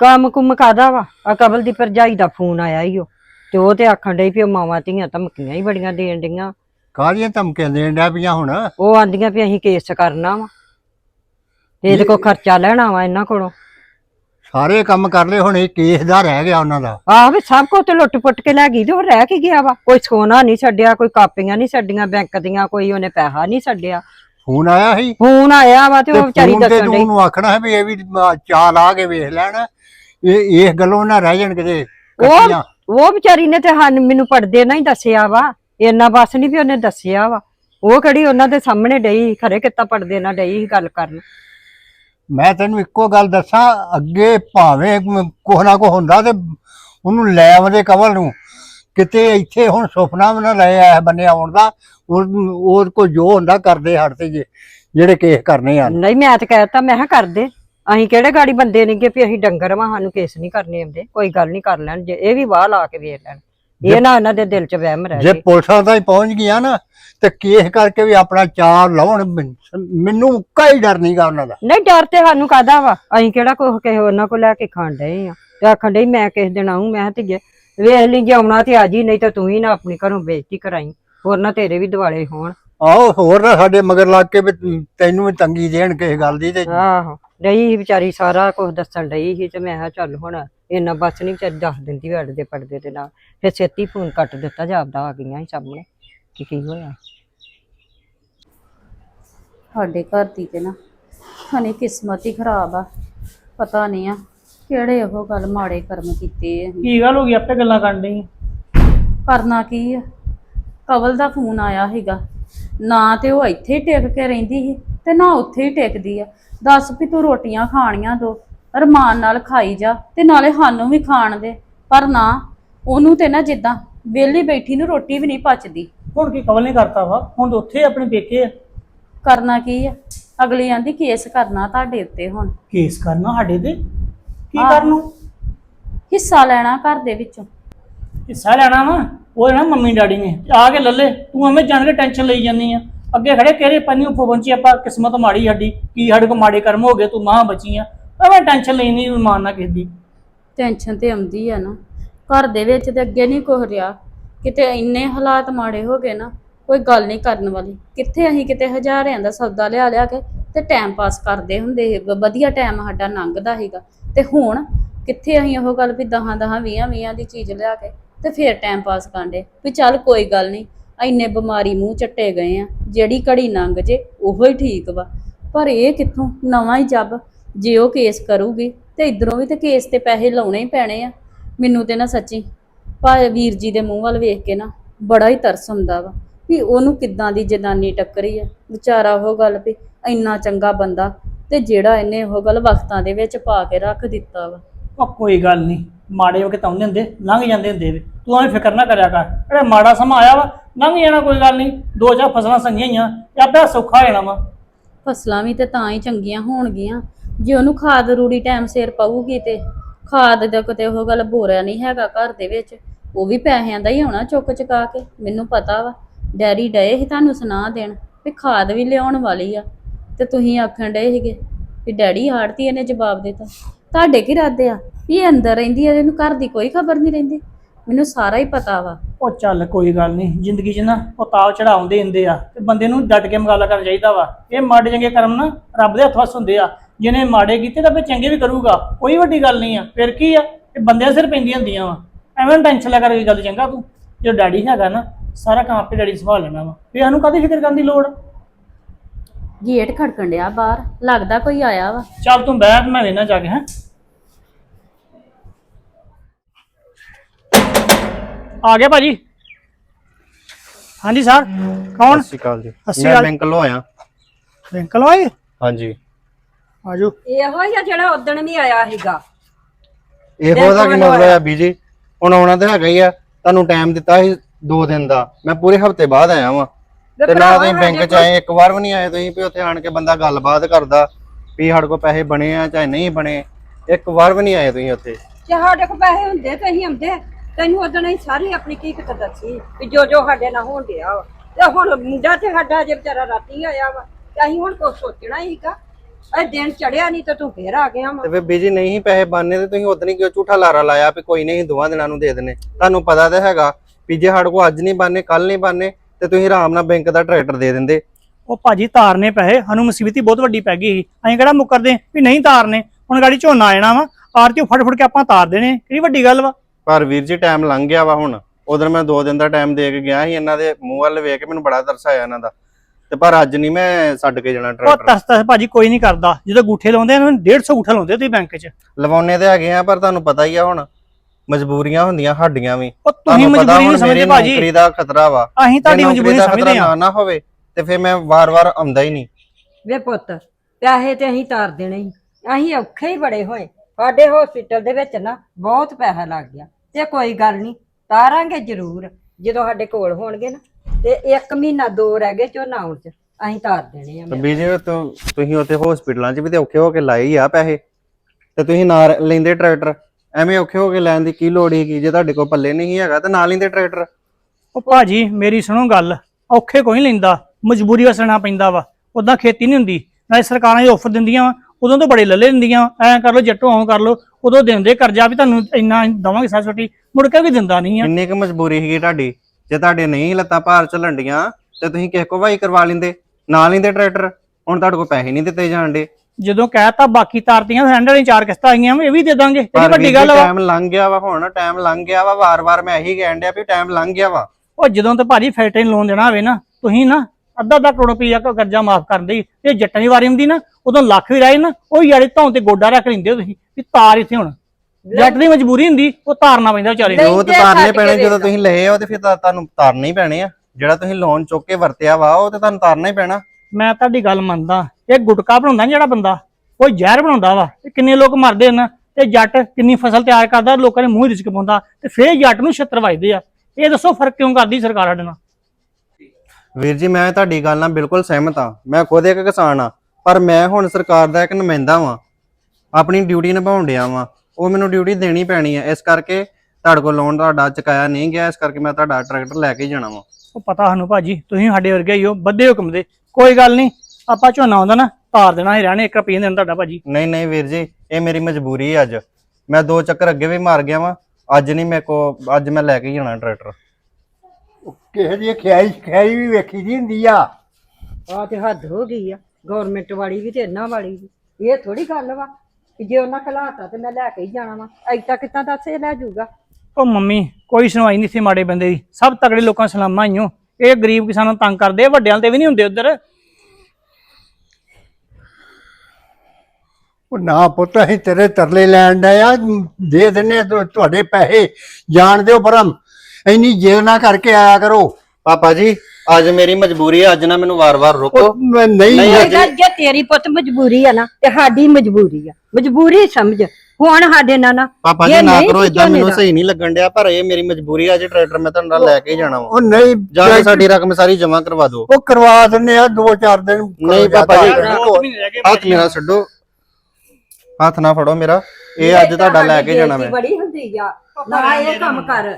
ਕੰਮ ਕੁਮ ਕਾਦਾ ਵਾ। ਆ ਕਬਲ ਦੀ ਭਰਜਾਈ ਦਾ ਫੋਨ ਆਇਆ ਈ ਓ। ਤੇ ਉਹ ਤੇ ਆਖਣ ਡਈ ਵੀ ਉਹ ਮਾਵਾਂ ਧੀਆਂ ਧਮਕੀਆਂ ਹੀ ਬੜੀਆਂ ਦੇਣ ਡਈਆਂ। ਕਾਹਦੀਆਂ ਧਮਕੀਆਂ ਦੇਣ ਡਿਆ ਪਈਆਂ ਹੁਣ? ਉਹ ਆਂਦੀਆਂ ਵੀ ਅਸੀਂ ਕੇਸ ਕਰਨਾ ਵਾ। ਤੇ ਇਹਦੇ ਕੋਲ ਖਰਚਾ ਲੈਣਾ ਵਾ ਇਹਨਾਂ ਕੋਲੋਂ। ਸਾਰੇ ਕੰਮ ਕਰ ਲਏ ਹੁਣ ਇਹ ਕੇਸ ਦਾ ਰਹਿ ਗਿਆ ਉਹਨਾਂ ਦਾ। ਆਹ ਵੀ ਸਭ ਕੁਝ ਤੇ ਲੁੱਟ ਪੁੱਟ ਕੇ ਲੈ ਗਈ ਤੇ ਉਹ ਰਹਿ ਕੇ ਗਿਆ ਵਾ। ਕੋਈ ਸੋਨਾ ਨਹੀਂ ਛੱਡਿਆ ਕੋਈ ਕਾਪੀਆਂ ਨਹੀਂ ਛੱਡੀਆਂ ਬੈਂਕ ਦੀਆਂ ਕੋਈ ਉਹਨੇ ਪੈਸਾ ਨਹੀਂ ਛੱਡਿਆ। ਫੋਨ ਆਇਆ ਸੀ? ਫੋਨ ਆਇਆ ਵਾ ਤੇ ਉਹ ਵਿਚਾਰੀ ਫੋਨ ਤੇ ਦੱਸਣ ਤੂੰ ਡਈ ਉਹਨੂੰ ਆਖਣਾ ਹੈ ਵੀ ਇਹ ਵੀ ਚਾਲ ਆ ਕੇ ਵੇਖ ਲੈਣ। ਇਹ ਇਸ ਗੱਲੋਂ ਨਾ ਰਹਿ ਜਾਣ ਕਿਤੇ ਉਹ ਕੱਚੀਆਂ। ਉਹ ਵਿਚਾਰੀ ਨੇ ਤੇ ਹਨ ਮੈਨੂੰ ਪੜਦੇ ਨਾ ਹੀ ਦੱਸਿਆ ਵਾ। ਇੰਨਾ ਬਸ ਨਹੀਂ ਵੀ ਉਹਨੇ ਦੱਸਿਆ ਵਾ। ਉਹ ਕਿਹੜੀ ਉਹਨਾਂ ਦੇ ਸਾਹਮਣੇ ਡਈ ਖਰੇ ਕਿੱਤਾ ਪੜਦੇ ਨਾ ਡਈ ਸੀ ਗੱਲ ਕਰਨ। ਮੈਂ ਤੈਨੂੰ ਇੱਕੋ ਗੱਲ ਦੱਸਾਂ ਅੱਗੇ ਭਾਵੇਂ ਕੁਛ ਨਾ ਕੁਛ ਹੁੰਦਾ ਤੇ ਉਹਨੂੰ ਲੈ ਆਉਂਦੇ ਕਵਲ ਨੂੰ। ਕਿਤੇ ਇੱਥੇ ਹੁਣ ਸੁਪਨਾ ਵੀ ਨਾ ਲੈ ਆਇਆ ਬੰਨੇ ਆਉਣ ਦਾ ਉਹ ਉਹ ਕੋ ਜੋ ਹੁੰਦਾ ਕਰਦੇ ਹਟਦੇ ਜੇ ਜਿਹੜੇ ਕੇਸ ਕਰਨੇ ਆ। ਨਹੀਂ ਮੈਂ ਤੇ ਕਹਿਤਾ ਮੈਂ ਕਿਹਾ ਕਰਦੇ। ਅਸੀਂ ਕਿਹੜੇ ਗਾੜੀ ਬੰਦੇ ਨੇਗੇ ਵੀ ਅਸੀਂ ਡੰਗਰ ਵਾਂ ਸਾਨੂੰ ਕੇਸ ਨਹੀਂ ਕਰਨੇ ਆਉਂਦੇ ਕੋਈ ਗੱਲ ਨਹੀਂ ਕਰ ਲੈਣ ਜੇ ਇਹ ਵੀ ਵਾਹ ਲਾ ਕੇ ਵੇਖ ਲੈਣ। ਇਹ ਨਾ ਉਹਨਾਂ ਦੇ ਦਿਲ 'ਚ ਵਹਿਮ ਰਹਿ ਜੇ ਜੇ ਪੁਲਿਸਾਂ ਤਾਈਂ ਪਹੁੰਚ ਗਈਆਂ ਨਾ ਤੇ ਕੇਸ ਕਰਕੇ ਵੀ ਆਪਣਾ ਚਾਰ ਲਾਉਣ ਮੈਨ- ਮੈਨੂੰ ਕੋਈ ਡਰ ਨਹੀਂਗਾ ਉਹਨਾਂ ਦਾ। ਨਹੀਂ ਡਰ ਤੇ ਸਾਨੂੰ ਕਾਦਾ ਵਾ? ਅਸੀਂ ਕਿਹੜਾ ਕੁਛ ਕਿਸੇ ਉਹਨਾਂ ਕੋ ਲੈ ਕੇ ਖਾਣ ਡਏ ਆ? ਤੇ ਆਖਣ ਡਈ ਮੈਂ ਕਿਸੇ ਦਿਨ ਆਊਂ ਮੈਂ ਤੇ ਵੇਖ ਲਈ ਜੇ ਆਉਣਾ ਤੇ ਆ ਜੀ ਨਹੀਂ ਤਾਂ ਤੂੰ ਹੀ ਨਾ ਆਪਣੀ ਘਰੋਂ ਬੇਇੱਜ਼ਤੀ ਕਰਾਈ ਹੋਰ ਨਾ ਤੇਰੇ ਵੀ ਦਿਵਾਲੇ ਹੋਣ। ਆਹੋ ਹੋਰ ਨਾ ਸਾਡੇ ਮਗਰ ਲੱਗ ਕੇ ਵੀ ਤੈਨੂੰ ਵੀ ਤੰਗੀ ਦੇਣ ਕਿਸੇ ਗੱਲ ਦੀ ਤੇ ਆਹੋ। ਡਈ ਸੀ ਵਿਚਾਰੀ ਸਾਰਾ ਕੁਝ ਦੱਸਣ ਡਈ ਸੀ ਤੇ ਮੈਂ ਕਿਹਾ ਚੱਲ ਹੁਣ ਇੰਨਾ ਬਸ ਨਹੀਂ ਵਿਚਾਰੀ ਦੱਸ ਦਿੰਦੀ ਵੀ ਅੜਦੇ ਪੜਦੇ ਦੇ ਨਾਲ। ਫਿਰ ਛੇਤੀ ਫੋਨ ਕੱਟ ਦਿੱਤਾ ਜਾਪਦਾ ਆ ਗਈਆਂ ਸੀ ਸਾਹਮਣੇ ਕਿ ਕੀ ਹੋਇਆ। ਸਾਡੇ ਘਰ ਦੀ ਤੇ ਨਾ ਹਨੇ ਕਿਸਮਤ ਹੀ ਖਰਾਬ ਆ ਪਤਾ ਨਹੀਂ ਆ ਕਿਹੜੇ ਉਹ ਗੱਲ ਮਾੜੇ ਕਰਮ ਕੀਤੇ ਆ। ਅਸੀਂ। ਕੀ ਗੱਲ ਹੋ ਗਈ? ਆਪੇ ਗੱਲਾਂ ਕਰਨ ਡਈ ਕਰਨਾ ਕੀ ਆ? ਕਵਲ ਦਾ ਫੋਨ ਆਇਆ ਸੀਗਾ। ਨਾ ਤੇ ਉਹ ਇੱਥੇ ਹੀ ਟਿਕ ਕੇ ਰਹਿੰਦੀ ਸੀ ਤੇ ਨਾ ਉੱਥੇ ਹੀ ਟਿਕਦੀ ਆ। ਦੱਸ ਵੀ ਤੂੰ ਰੋਟੀਆਂ ਖਾਣੀਆਂ ਦੋ ਰਮਾਨ ਨਾਲ ਖਾਈ ਜਾ ਤੇ ਨਾਲੇ ਸਾਨੂੰ ਵੀ ਖਾਣ ਦੇ। ਪਰ ਨਾ ਉਹਨੂੰ ਤੇ ਨਾ ਜਿੱਦਾਂ ਵਿਹਲੀ ਬੈਠੀ ਨੂੰ ਰੋਟੀ ਵੀ ਨਹੀਂ ਪਚਦੀ। ਹੁਣ ਕੀ ਕਵਲ ਨੇ ਕਰਤਾ ਵਾ? ਹੁਣ ਤਾਂ ਉੱਥੇ ਆਪਣੇ ਪੇਕੇ ਆ। ਕਰਨਾ ਕੀ ਆ? ਅਗਲੀ ਆਂਦੀ ਕੇਸ ਕਰਨਾ ਤੁਹਾਡੇ ਉੱਤੇ ਹੁਣ। ਕੇਸ ਕਰਨਾ ਸਾਡੇ ਤੇ? ਕੀ ਆਹ। ਕਰਨ ਨੂੰ? ਹਿੱਸਾ ਲੈਣਾ ਘਰ ਦੇ ਵਿੱਚੋਂ। ਹਿੱਸਾ ਲੈਣਾ ਵਾ? ਉਹ ਨਾ ਮੰਮੀ ਡੈਡੀ ਨੇ। ਆ ਕੇ ਲੱਲੇ ਤੂੰ ਐਵੇਂ ਜਾਣ ਕੇ ਟੈਨਸ਼ਨ ਲਈ ਜਾਂਦੀ ਆ। ਅੱਗੇ ਖੜੇ ਕਿਹੜੇ ਪੰਨੀ ਉੱਪਰ ਪਹੁੰਚੀ ਆਪਾਂ ਕਿਸਮਤ ਮਾੜੀ ਸਾਡੀ, ਕੀ ਸਾਡੇ ਕੋ ਮਾੜੇ ਕਰਮ ਹੋ ਗਏ, ਤੂੰ ਮਾਂ ਬਚੀ ਆ। ਐਵੇਂ ਟੈਨਸ਼ਨ ਲਈ ਨਹੀਂ ਮਾਰਨਾ ਕਿਸੇ ਦੀ। ਟੈਨਸ਼ਨ ਤੇ ਆਉਂਦੀ ਆ ਨਾ। ਘਰ ਦੇ ਵਿੱਚ ਤੇ ਅੱਗੇ ਨਹੀਂ ਕੁਛ ਰਿਹਾ। ਕਿਤੇ ਇੰਨੇ ਹਾਲਾਤ ਮਾੜੇ ਹੋ ਗਏ ਨਾ, ਕੋਈ ਗੱਲ ਨਹੀਂ ਕਰਨ ਵਾਲੀ। ਕਿੱਥੇ ਅਸੀਂ ਕਿਤੇ ਹਜ਼ਾਰਿਆਂ ਦਾ ਸੌਦਾ ਲਿਆ ਲਿਆ ਕੇ ਤੇ ਟਾਈਮ ਪਾਸ ਕਰਦੇ ਹੁੰਦੇ ਸੀ। ਵ- ਵਧੀਆ ਟਾਈਮ ਸਾਡਾ ਲੰਘਦਾ ਸੀਗਾ। ਤੇ ਹੁਣ ਕਿੱਥੇ ਅਸੀਂ ਉਹ ਗੱਲ ਵੀ ਦਹਾਂ ਦਹਾਂ ਵੀਹਾਂ ਵੀਹਾਂ ਦੀ ਚੀਜ਼ ਲਿਆ ਕੇ ਤੇ ਫੇਰ ਟਾਈਮ ਪਾਸ ਕਰਦੇ ਵੀ ਚੱਲ ਕੋਈ ਗੱਲ ਨਹੀਂ ਇੰਨੇ ਬਿਮਾਰੀ ਮੂੰਹ ਚੱਟੇ ਗਏ ਆ, ਜਿਹੜੀ ਘੜੀ ਲੰਘ ਜੇ, ਉਹੋ ਹੀ ਠੀਕ ਵਾ। ਪਰ ਇਹ ਕਿੱਥੋਂ? ਨਵਾਂ ਹੀ ਜੱਬ। ਜੇ ਉਹ ਕੇਸ ਕਰੂਗੀ, ਤੇ ਇਧਰੋਂ ਵੀ ਤੇ ਕੇਸ ਤੇ ਪੈਸੇ ਲਾਉਣੇ ਹੀ ਪੈਣੇ ਆ। ਮੈਨੂੰ ਤੇ ਨਾ ਸੱਚੀ, ਭਾਵੇਂ ਵੀਰ ਜੀ ਦੇ ਮੂੰਹ ਵੱਲ ਵੇਖ ਕੇ ਨਾ, ਬੜਾ ਹੀ ਤਰਸ ਹੁੰਦਾ ਵਾ ਵੀ ਉਹਨੂੰ ਕਿੱਦਾਂ ਦੀ ਜਨਾਨੀ ਟੱਕਰੀ ਆ। ਵਿਚਾਰਾ ਉਹ ਗੱਲ ਵੀ ਇੰਨਾ ਚੰਗਾ ਬੰਦਾ ਤੇ ਜਿਹੜਾ ਇਹਨੇ ਉਹ ਗੱਲ ਵਕਤਾਂ ਦੇ ਵਿੱਚ ਪਾ ਕੇ ਰੱਖ ਦਿੱਤਾ ਵਾ। ਉਹ ਕੋਈ ਗੱਲ ਨਹੀਂ, ਮਾੜੇ ਹੋ ਕੇ ਤਾਂ ਹੁੰਦੇ ਹੁੰਦੇ, ਲੰਘ ਜਾਂਦੇ ਹੁੰਦੇ ਵੇ। ਤੂੰ ਐਵੇਂ ਫਿਕਰ ਨਾ ਕਰਿਆ ਕਰ। ਜਿਹੜਾ ਮਾੜਾ ਸਮਾਂ ਆਇਆ ਵਾ ਲੰਘ ਜਾਣਾ ਕੋਈ ਗੱਲ ਨਹੀਂ, ਦੋ ਚਾਰ ਫਸਲਾਂ ਸੰਗੀਆਂ ਹੀ ਆ ਤੇ ਆਪੇ ਸੌਖਾ ਹੋ ਜਾਣਾ ਵਾ। ਫਸਲਾਂ ਵੀ ਤੇ ਤਾਂ ਹੀ ਚੰਗੀਆਂ ਹੋਣਗੀਆਂ, ਜੇ ਉਹਨੂੰ ਖਾਦ ਰੂੜੀ ਟਾਈਮ ਸਿਰ ਪਾਊਗੀ ਤੇ ਖਾਦ ਦਾ ਕਿਤੇ ਉਹ ਗੱਲ ਬੋਰਿਆ ਨਹੀਂ ਹੈਗਾ ਘਰ ਦੇ ਵਿੱਚ, ਉਹ ਵੀ ਪੈਸਿਆਂ ਦਾ ਹੀ ਆਉਣਾ ਚੁੱਕ ਚੁਕਾ ਕੇ, ਮੈਨੂੰ ਪਤਾ ਵਾ। ਡੈਡੀ ਡਏ ਸੀ ਤੁਹਾਨੂੰ ਸੁਣਾ ਦੇਣ ਵੀ ਖਾਦ ਵੀ ਲਿਆਉਣ ਵਾਲੀ ਆ, ਤੇ ਤੁਸੀਂ ਆਖਣ ਡਏ ਸੀਗੇ ਵੀ ਡੈਡੀ ਆੜਤੀ ਇਹਨੇ ਜਵਾਬ ਦਿੱਤਾ। ਤੁਹਾਡੇ ਕੀ ਇਰਾਦੇ ਆ? ਵੀ ਇਹ ਅੰਦਰ ਰਹਿੰਦੀ ਆ, ਇਹਨੂੰ ਘਰ ਦੀ ਕੋਈ ਖਬਰ ਨਹੀਂ ਰਹਿੰਦੀ। ਮੈਨੂੰ ਸਾਰਾ ਹੀ ਪਤਾ ਵਾ। ਉਹ ਚੱਲ ਕੋਈ ਗੱਲ ਨਹੀਂ ਜ਼ਿੰਦਗੀ 'ਚ ਨਾ ਉਤਾਰ ਚੜਾਉਂਦੇ ਹੁੰਦੇ ਆ ਤੇ ਬੰਦੇ ਨੂੰ ਡਟ ਕੇ ਮੁਕਾਬਲਾ ਕਰਨਾ ਚਾਹੀਦਾ ਵਾ। ਇਹ ਮਾੜੇ ਚੰਗੇ ਕਰਮ ਨਾ ਰੱਬ ਦੇ ਹੱਥ ਵਸ ਹੁੰਦੇ ਆ। ਜਿਹਨੇ ਮਾੜੇ ਕੀਤੇ ਤਾਂ ਫਿਰ ਚੰਗੇ ਵੀ ਕਰੂਗਾ ਕੋਈ ਵੱਡੀ ਗੱਲ ਨਹੀਂ ਆ। ਫਿਰ ਕੀ ਆ? ਇਹ ਬੰਦਿਆਂ ਸਿਰ ਪੈਂਦੀਆਂ ਹੁੰਦੀਆਂ ਵਾ। ਐਵੇਂ ਟੈਨਸ਼ਨ ਲੈ ਕਰਕੇ ਗੱਲ ਚੰਗਾ ਤੂੰ। ਜੋ ਡੈਡੀ ਹੈਗਾ ਨਾ ਸਾਰਾ ਕੰਮ ਆਪੇ ਡੈਡੀ ਸੰਭਾਲ ਲੈਣਾ ਵਾ। ਫਿਰ ਸਾਨੂੰ ਕਾਹਦੀ ਫਿਕਰ ਕਰਨ ਦੀ ਲੋੜ? ਗੇਟ ਖੜਕਣ ਡਿਆ ਬਾਹਰ ਲੱਗਦਾ ਕੋਈ ਆਇਆ ਵਾ। ਚੱਲ ਤੂੰ ਬੈਠ ਮੈਂ ਵੇਨਾ ਜਾ ਕੇ ਹੈ। ਆ ਗਿਆ ਭਾਜੀ। ਹਾਂਜੀ ਸਰ ਕੌਣ? ਸਤਿ ਸ਼੍ਰੀ ਅਕਾਲ ਜੀ। ਸਤਿ ਸ਼੍ਰੀ ਮੈਂ ਅਕਾਲ। ਬੈਂਕ ਲੋ ਆਇਆ। ਅੰਕਲ ਆਏ ਹਾਂਜੀ। ਆਜੋ। ਇਹੋ ਹੀ ਆ ਜਿਹੜਾ ਉਦਣ ਵੀ ਆਇਆ ਸੀਗਾ। ਇਹੋ ਦਾ ਕੀ ਮਤਲਬ? ਹੈ ਬੀਜੀ ਹੁਣ ਆਉਣਾ ਤਾਂ ਹੈਗਾ ਹੀ ਆ। ਤੁਹਾਨੂੰ ਟਾਈਮ ਦਿੱਤਾ ਸੀ 2 ਦਿਨ ਦਾ। ਮੈਂ ਪੂਰੇ ਹਫ਼ਤੇ ਬਾਅਦ ਆਇਆ ਵਾਂ। ਤੇ ਨਾ ਤੁਸੀਂ ਬੈਂਕ ਚ ਆਏ ਇੱਕ ਵਾਰ ਵੀ ਨਹੀਂ ਆਏ ਤੁਸੀਂ ਵੀ ਉੱਥੇ ਆਣ ਕੇ ਬੰਦਾ ਗੱਲਬਾਤ ਕਰਦਾ ਵੀ ਸਾਡੇ ਕੋਲ ਪੈਸੇ ਬਣੇ ਆ ਚਾਹੇ ਨਹੀਂ ਬਣੇ। ਇੱਕ ਵਾਰ ਵੀ ਨਹੀਂ ਆਏ ਤੁਸੀਂ ਉੱਥੇ। ਜੇ ਸਾਡੇ ਕੋਲ ਪੈਸੇ ਹੁੰਦੇ ਤੇ ਅਸੀਂ ਆਉਂਦੇ। ਤੈਨੂੰ ਉਦੋਂ ਹੀ ਸਾਰੀ ਆਪਣੀ ਕੀ ਕਿਤ ਦੱਸੀ ਵੀ ਜੋ ਜੋ ਸਾਡੇ ਨਾਲ ਹੋਣ ਡਿਆ ਵਾ। ਤੇ ਹੁਣ ਮੁੰਡਾ ਤੇ ਸਾਡਾ ਜੇ ਵਿਚਾਰਾ ਰਾਤੀ ਆਇਆ ਵਾ। ਤੇ ਅਸੀਂ ਹੁਣ ਕੁਛ ਸੋਚਣਾ ਹੀਗਾ ਇਹ ਦਿਨ ਚੜਿਆ ਨਹੀਂ ਤੇ ਤੂੰ ਫੇਰ ਆ ਗਿਆ ਵਾ। ਤੇ ਫਿਰ ਬੀਜੀ ਨਹੀਂ ਪੈਸੇ ਬਣਨੇ ਤੇ ਤੁਸੀਂ ਉਦੋਂ ਹੀ ਕਿਉਂ ਝੂਠਾ ਲਾਰਾ ਲਾਇਆ ਵੀ ਕੋਈ ਨਹੀਂ ਦੋਵਾਂ ਦਿਨਾਂ ਨੂੰ ਦੇ ਦੇਣੇ ਤੁਹਾਨੂੰ ਪਤਾ ਤਾਂ ਹੈਗਾ ਵੀ ਜੇ ਸਾਡੇ ਕੋਲ ਅੱਜ ਨਹੀਂ ਬਣਨੇ ਕੱਲ ਨਹੀਂ ਬਣਨੇ ਤੇ ਤੁਸੀਂ ਆਰਾਮ ਨਾਲ ਬੈਂਕ ਦਾ ਟਰੈਕਟਰ ਦੇ ਦਿੰਦੇ। ਉਹ ਭਾਜੀ ਤਾਰਨੇ ਪੈਸੇ ਸਾਨੂੰ ਮੁਸੀਬਤ ਹੀ ਬਹੁਤ ਵੱਡੀ ਪੈ ਗਈ ਸੀ। ਅਸੀਂ ਕਿਹੜਾ ਮੁੱਕਰਦੇ ਵੀ ਨਹੀਂ ਤਾਰਨੇ ਹੁਣ ਗਾੜੀ ਝੋਨਾ ਆ ਜਾਣਾ ਵਾ ਆਰਤੀਓ ਫੜ ਫੜ ਕੇ ਆਪਾਂ ਤਾਰ ਦੇਣੇ ਕਿਹੜੀ ਵੱਡੀ ਗੱਲ ਵਾ। ਪਰ ਵੀਰ ਜੀ ਟਾਈਮ ਲੰਘ ਗਿਆ ਵਾ ਹੁਣ। ਉਧਰ ਮੈਂ 2 ਦਿਨ ਦਾ ਟਾਈਮ ਦੇ ਕੇ ਗਿਆ ਸੀ ਇਹਨਾਂ ਦੇ ਮੂੰਹ ਵੱਲ ਵੇਖ ਕੇ ਮੈਨੂੰ ਬੜਾ ਤਰਸ ਆਇਆ ਇਹਨਾਂ ਦਾ। ਤੇ ਪਰ ਅੱਜ ਨਹੀਂ ਮੈਂ ਛੱਡ ਕੇ ਜਾਣਾ ਉਹ ਟਰੈਕਟਰ। ਤਸ ਤਸ ਭਾਜੀ ਕੋਈ ਨਹੀਂ ਕਰਦਾ। ਜਦੋਂ ਗੂਠੇ ਲਾਉਂਦੇ ਨੂੰ 150 ਗੂਠਾ ਲਾਉਂਦੇ ਤੁਸੀਂ ਬੈਂਕ 'ਚ। ਲਵਾਉਣੇ ਤੇ ਹੈਗੇ ਆ ਪਰ ਤੁਹਾਨੂੰ ਪਤਾ ਹੀ ਆ ਹੁਣ ਮਜਬੂਰੀਆਂ ਹੁੰਦੀਆਂ ਸਾਡੀਆਂ ਵੀ। ਉਹ ਤੁਸੀਂ ਮਜਬੂਰੀ ਨਹੀਂ ਸਮਝਦੇ ਭਾਜੀ। ਨੌਕਰੀ ਦਾ ਖਤਰਾ ਵਾ। ਅਸੀਂ ਤੁਹਾਡੀ ਮਜਬੂਰੀ ਦਾ ਸਮਝਦੇ ਆ। ਨਾ ਨਾ ਹੋਵੇ ਤੇ ਫਿਰ ਮੈਂ ਵਾਰ-ਵਾਰ ਆਉਂਦਾ ਹੀ ਨਹੀਂ। ਵੇ ਪੁੱਤ ਪੈਸੇ ਤੇ ਅਸੀਂ ਤਾਰ ਦੇਣੇ ਸੀ। ਅਸੀਂ ਔਖੇ ਹੀ ਬੜੇ ਹੋਏ। ਸਾਡੇ ਹਸਪੀਟਲ ਦੇ ਵਿੱਚ ਨਾ ਬਹੁਤ ਪੈਸਾ ਲੱਗ ਗਿਆ। ਤੇ ਕੋਈ ਗੱਲ ਨਹੀਂ ਤਾਰਾਂਗੇ ਜ਼ਰੂਰ ਜਦੋਂ ਸਾਡੇ ਕੋਲ ਹੋਣਗੇ ਨਾ। ਤੇ 1 ਮਹੀਨਾ ਦੋ ਰਹਿ ਗਏ ਝੋਨਾ ਆਉਣ ਚ ਅਸੀਂ ਤਾਰ ਦੇਣੇ ਆ। ਤੇ ਬੀਜੀ ਤੁਸੀਂ ਉੱਥੇ ਹਸਪੀਟਲਾਂ 'ਚ ਵੀ ਤੇ ਔਖੇ ਹੋ ਕੇ ਲਾਏ ਹੀ ਆ ਪੈਸੇ। ਤੇ ਤੁਸੀਂ ਨਾ ਲੈਂਦੇ ਟਰੈਕਟਰ ਐਵੇਂ ਔਖੇ ਹੋ ਕੇ ਲੈਣ ਦੀ ਕੀ ਲੋੜ ਹੈਗੀ ਜੇ ਤੁਹਾਡੇ ਕੋਲ ਪੱਲੇ ਨਹੀਂ ਹੈਗਾ ਤੇ ਨਾਲ ਹੀ ਦੇ ਟਰੈਕਟਰ। ਉਹ ਭਾਜੀ ਮੇਰੀ ਸੁਣੋ ਗੱਲ ਔਖੇ ਕੋਈ ਨੀ ਲੈਂਦਾ ਮਜਬੂਰੀ ਵਸਣਾ ਪੈਂਦਾ ਵਾ। ਉਦਾਂ ਖੇਤੀ ਨਹੀਂ ਹੁੰਦੀ ਨਾਲੇ ਸਰਕਾਰਾਂ ਇਹ ਆਫਰ ਦਿੰਦੀਆਂ ਵਾ। ਉਦੋਂ ਤਾਂ ਬੜੇ ਲੱਲੇ ਦਿੰਦੀਆਂ ਐਂ ਕਰ ਲਓ ਜੱਟੋ ਆਉਂ ਕਰ ਲਓ ਉਦੋਂ ਦਿੰਦੇ ਕਰਜ਼ਾ ਵੀ ਤੁਹਾਨੂੰ ਇੰਨਾ ਦਵਾਂਗੇ ਸਾਰੀ ਛੋਟੀ ਮੁੜ ਕੇ ਵੀ ਦਿੰਦਾ ਨਹੀਂ ਆ। ਇੰਨੀ ਕੁ ਮਜਬੂਰੀ ਹੈਗੀ ਤੁਹਾਡੀ ਜੇ ਤੁਹਾਡੇ ਨਹੀਂ ਲੱਤਾਂ ਭਾਰ ਚੱਲਣ ਡੀਆਂ ਤੇ ਤੁਸੀਂ ਕਿਸੇ ਕੋ ਵਾਈ ਕਰਵਾ ਲੈਂਦੇ ਨਾਲ ਹੀ ਦੇ ਟਰੈਕਟਰ ਹੁਣ ਤੁਹਾਡੇ ਕੋਲ ਪੈਸੇ ਨਹੀਂ ਦਿੱਤੇ ਜਾਣਦੇ ਜਦੋਂ ਕਹਿਤਾ ਬਾਕੀ ਤਾਰਤੀਆਂ ਹੈਂਡ ਵਾਲੀ ਚਾਰ ਕਿਸ਼ਤਾਂ ਆਈਆਂ ਇਹ ਵੀ ਦੇ ਦਾਂਗੇ ਇਹ ਵੱਡੀ ਗੱਲ ਵਾ ਟਾਈਮ ਲੰਘ ਗਿਆ ਵਾ ਹੁਣ ਟਾਈਮ ਲੰਘ ਗਿਆ ਵਾ ਵਾਰ-ਵਾਰ ਮੈਂ ਇਹੀ ਕਹਿਣ ਡਿਆ ਵੀ ਟਾਈਮ ਲੰਘ ਗਿਆ ਵਾ। ਉਹ ਜਦੋਂ ਤੇ ਭਾਜੀ ਫੈਕਟਰੀ ਨੂੰ ਲੋਨ ਦੇਣਾ ਹੋਵੇ ਨਾ ਤੁਸੀਂ ਨਾ ਅੱਧਾ ਅੱਧਾ ਕਰੋੜ ਰੁਪਈਆ ਕੋ ਕਰਜ਼ਾ ਮਾਫ ਕਰਦੇ ਤੇ ਜੱਟਾਂ ਦੀ ਵਾਰੀ ਹੁੰਦੀ ਨਾ ਉਦੋਂ ਲੱਖ ਵੀ ਰਹੇ ਨਾ ਉਹ ਯਾਰੇ ਧੌਣ ਤੇ ਗੋਡਾ ਰੱਖ ਲੈਂਦੇ ਹੋ ਤੁਸੀਂ ਵੀ ਤਾਰ ਇੱਥੇ ਹੁਣ। ਜੱਟ ਦੀ ਮਜਬੂਰੀ ਹੁੰਦੀ ਉਹ ਤਾਰਨਾ ਪੈਂਦਾ ਵਿਚਾਰੇ ਨੂੰ। ਉਹ ਤੇ ਤਾਰਨੇ ਪੈਣੇ ਜਦੋਂ ਤੁਸੀਂ ਲਏ ਹੋ ਤੇ ਫਿਰ ਤਾਂ ਤੁਹਾਨੂੰ ਤਾਰਨੇ ਹੀ ਪੈਣੇ ਆ। ਜਿਹੜਾ ਤੁਸੀਂ ਲੋਨ ਚੁੱਕ ਕੇ ਵਰਤਿਆ ਵਾ ਉਹ ਤੇ ਤੁਹਾਨੂੰ ਤਾਰਨਾ ਹੀ ਪੈਣਾ। ਮੈਂ ਤੁਹਾਡੀ ਗੱਲ ਮੰਨਦਾ ਇਹ ਗੁਟਕਾ ਬਣਾਉਂਦਾ ਜਿਹੜਾ ਬੰਦਾ ਉਹ ਜ਼ਹਿਰ ਬਣਾਉਂਦਾ ਵਾ ਤੇ ਕਿੰਨੇ ਲੋਕ ਮਰਦੇ ਹਨ ਤੇ ਜੱਟ ਕਿੰਨੀ ਫਸਲ ਤਿਆਰ ਕਰਦਾ ਲੋਕਾਂ ਦੇ ਮੂੰਹ ਰਿਜਕ ਪਾਉਂਦਾ ਤੇ ਫੇਰ ਜੱਟ ਨੂੰ ਛੱਤਰ ਵੱਜਦੇ ਆ। ਇਹ ਦੱਸੋ ਫ਼ਰਕ ਕਿਉਂ ਕਰਦੀ ਸਰਕਾਰ ਸਾਡੇ ਨਾਲ? ਵੀਰ ਜੀ ਮੈਂ ਤੁਹਾਡੀ ਗੱਲ ਨਾਲ ਬਿਲਕੁਲ ਸਹਿਮਤ ਹਾਂ। ਮੈਂ ਖੁਦ ਇੱਕ ਕਿਸਾਨ ਆ ਪਰ ਮੈਂ ਹੁਣ ਸਰਕਾਰ ਦਾ ਇੱਕ ਨੁਮਾਇੰਦਾ ਵਾਂ। ਆਪਣੀ ਡਿਊਟੀ ਨਿਭਾਉਣ ਡਿਆ ਵਾਂ। ਉਹ ਮੈਨੂੰ ਡਿਊਟੀ ਦੇਣੀ ਪੈਣੀ ਹੈ ਇਸ ਕਰਕੇ ਤੁਹਾਡੇ ਕੋਲ ਲੋਨ ਤੁਹਾਡਾ ਚੁਕਾਇਆ ਨਹੀਂ ਗਿਆ। ਇਸ ਕਰਕੇ ਮੈਂ ਤੁਹਾਡਾ ਟਰੈਕਟਰ ਲੈ ਕੇ ਜਾਣਾ ਵਾਂ। ਉਹ ਪਤਾ ਸਾਨੂੰ ਭਾਜੀ ਤੁਸੀਂ ਸਾਡੇ ਵਰਗੇ ਹੀ ਹੋ ਬੱਦੇ ਹੁਕਮ ਦੇ। ਕੋਈ ਗੱਲ ਨਹੀਂ ਆਪਾਂ ਝੋਨਾ ਆਉਂਦਾ ਨਾ ਤਾਰ ਦੇਣਾ ਹੀ ਰਹਿਣੇ 1 ਰੁਪਈਆ ਦੇਣਾ ਤੁਹਾਡਾ ਭਾਜੀ। ਨਹੀਂ ਨਹੀਂ ਵੀਰ ਜੀ ਇਹ ਮੇਰੀ ਮਜਬੂਰੀ ਹੈ ਅੱਜ। ਮੈਂ ਦੋ ਚੱਕਰ ਅੱਗੇ ਵੀ ਮਾਰ ਗਿਆ ਵਾਂ। ਅੱਜ ਨਹੀਂ ਮੇਰੇ ਕੋ ਅੱਜ ਮੈਂ ਲੈ ਕੇ ਹੀ ਜਾਣਾ ਟਰੈਕਟਰ। ਕਿਸੇ ਦੀ ਖਿਆਈ ਖਿਆਈ ਵੀ ਵੇਖੀ ਦੀ ਹੁੰਦੀ ਆ। ਆ ਤੇ ਹੱਦ ਹੋ ਗਈ ਆ ਗਵਰਨਮੈਂਟ ਵਾਲੀ ਵੀ ਤੇ ਇਹਨਾਂ ਵਾਲੀ ਵੀ। ਇਹ ਥੋੜੀ ਗੱਲ ਵਾ ਕਿ ਜੇ ਉਹਨਾਂ ਖਲਾਤਾ ਤੇ ਮੈਂ ਲੈ ਕੇ ਹੀ ਜਾਣਾ ਵਾ। ਐਦਾਂ ਕਿੱਦਾਂ ਦੱਸ ਇਹ ਲੈ ਜਾਊਗਾ? ਉਹ ਮੰਮੀ ਕੋਈ ਸੁਣਵਾਈ ਨਹੀਂ ਸੀ ਮਾੜੇ ਬੰਦੇ ਦੀ। ਸਭ ਤਗੜੇ ਲੋਕਾਂ ਸਲਾਮਾਂ ਹੀ ਹੋ ਇਹ ਗਰੀਬ ਕਿਸਾਨਾਂ ਨੂੰ ਤੰਗ ਕਰਦੇ ਆ ਵੱਡਿਆਂ ਤੇ ਵੀ ਨਹੀਂ ਹੁੰਦੇ ਉਧਰ। ਉਹ ਨਾ ਪੁੱਤ ਅਸੀਂ ਤੇਰੇ ਤਰਲੇ ਲੈਣ ਡਏ ਆ। ਦੇ ਦਿੰਨੇ ਆ ਤੁ- ਤੁਹਾਡੇ ਪੈਸੇ। ਜਾਣ ਦਿਓ ਪਰਮ ਇੰਨੀ ਜੇਲ ਨਾ ਕਰਕੇ ਆਇਆ ਕਰੋ। ਪਾਪਾ ਜੀ ਅੱਜ ਮੇਰੀ ਮਜਬੂਰੀ ਹੈ ਅੱਜ ਨਾ ਮੈਨੂੰ ਵਾਰ-ਵਾਰ ਰੋਕੋ। ਉਹ ਮੈਂ ਨਹੀਂ ਜੇ ਤੇਰੀ ਪੁੱਤ ਮਜਬੂਰੀ ਆ ਨਾ ਤੇ ਸਾਡੀ ਮਜਬੂਰੀ ਆ। ਮਜਬੂਰੀ ਸਮਝ। ਹੁਣ ਸਾਡੇ ਨਾਲ ਨਾ ਪਾਪਾ ਜੀ ਨਾ ਨਹੀਂ ਕਰੋ ਇਦਾਂ ਝੋਨੇ ਮੈਨੂੰ ਦਾ। ਸਹੀ ਨਹੀਂ ਲੱਗਣ ਡਿਆ ਪਰ ਇਹ ਮੇਰੀ ਮਜਬੂਰੀ ਆ ਅੱਜ ਟਰੈਕਟਰ ਮੈਂ ਤੁਹਾਨੂੰ ਨਾਲ ਲੈ ਕੇ ਹੀ ਜਾਣਾ ਵਾ। ਉਹ ਨਹੀਂ ਜਾ ਕੇ ਸਾਡੀ ਰਕਮ ਸਾਰੀ ਜਮ੍ਹਾਂ ਕਰਵਾ ਦਿਓ। ਉਹ ਕਰਵਾ ਦਿੰਨੇ ਆ ਦੋ ਚਾਰ ਦਿਨ ਨਹੀਂ ਪਾਪਾ ਜੀ। ਹੱਥ ਮੇਰਾ ਛੱਡੋ। ਹੱਥ ਨਾ ਫੜੋ ਮੇਰਾ। ਇਹ ਅੱਜ ਤੁਹਾਡਾ ਲੈ ਕੇ ਜਾਣਾ ਮੈਂ। ਬੜੀ ਹੁੰਦੀ ਆ। ਨਾ ਇਹ ਕੰਮ ਕਰ।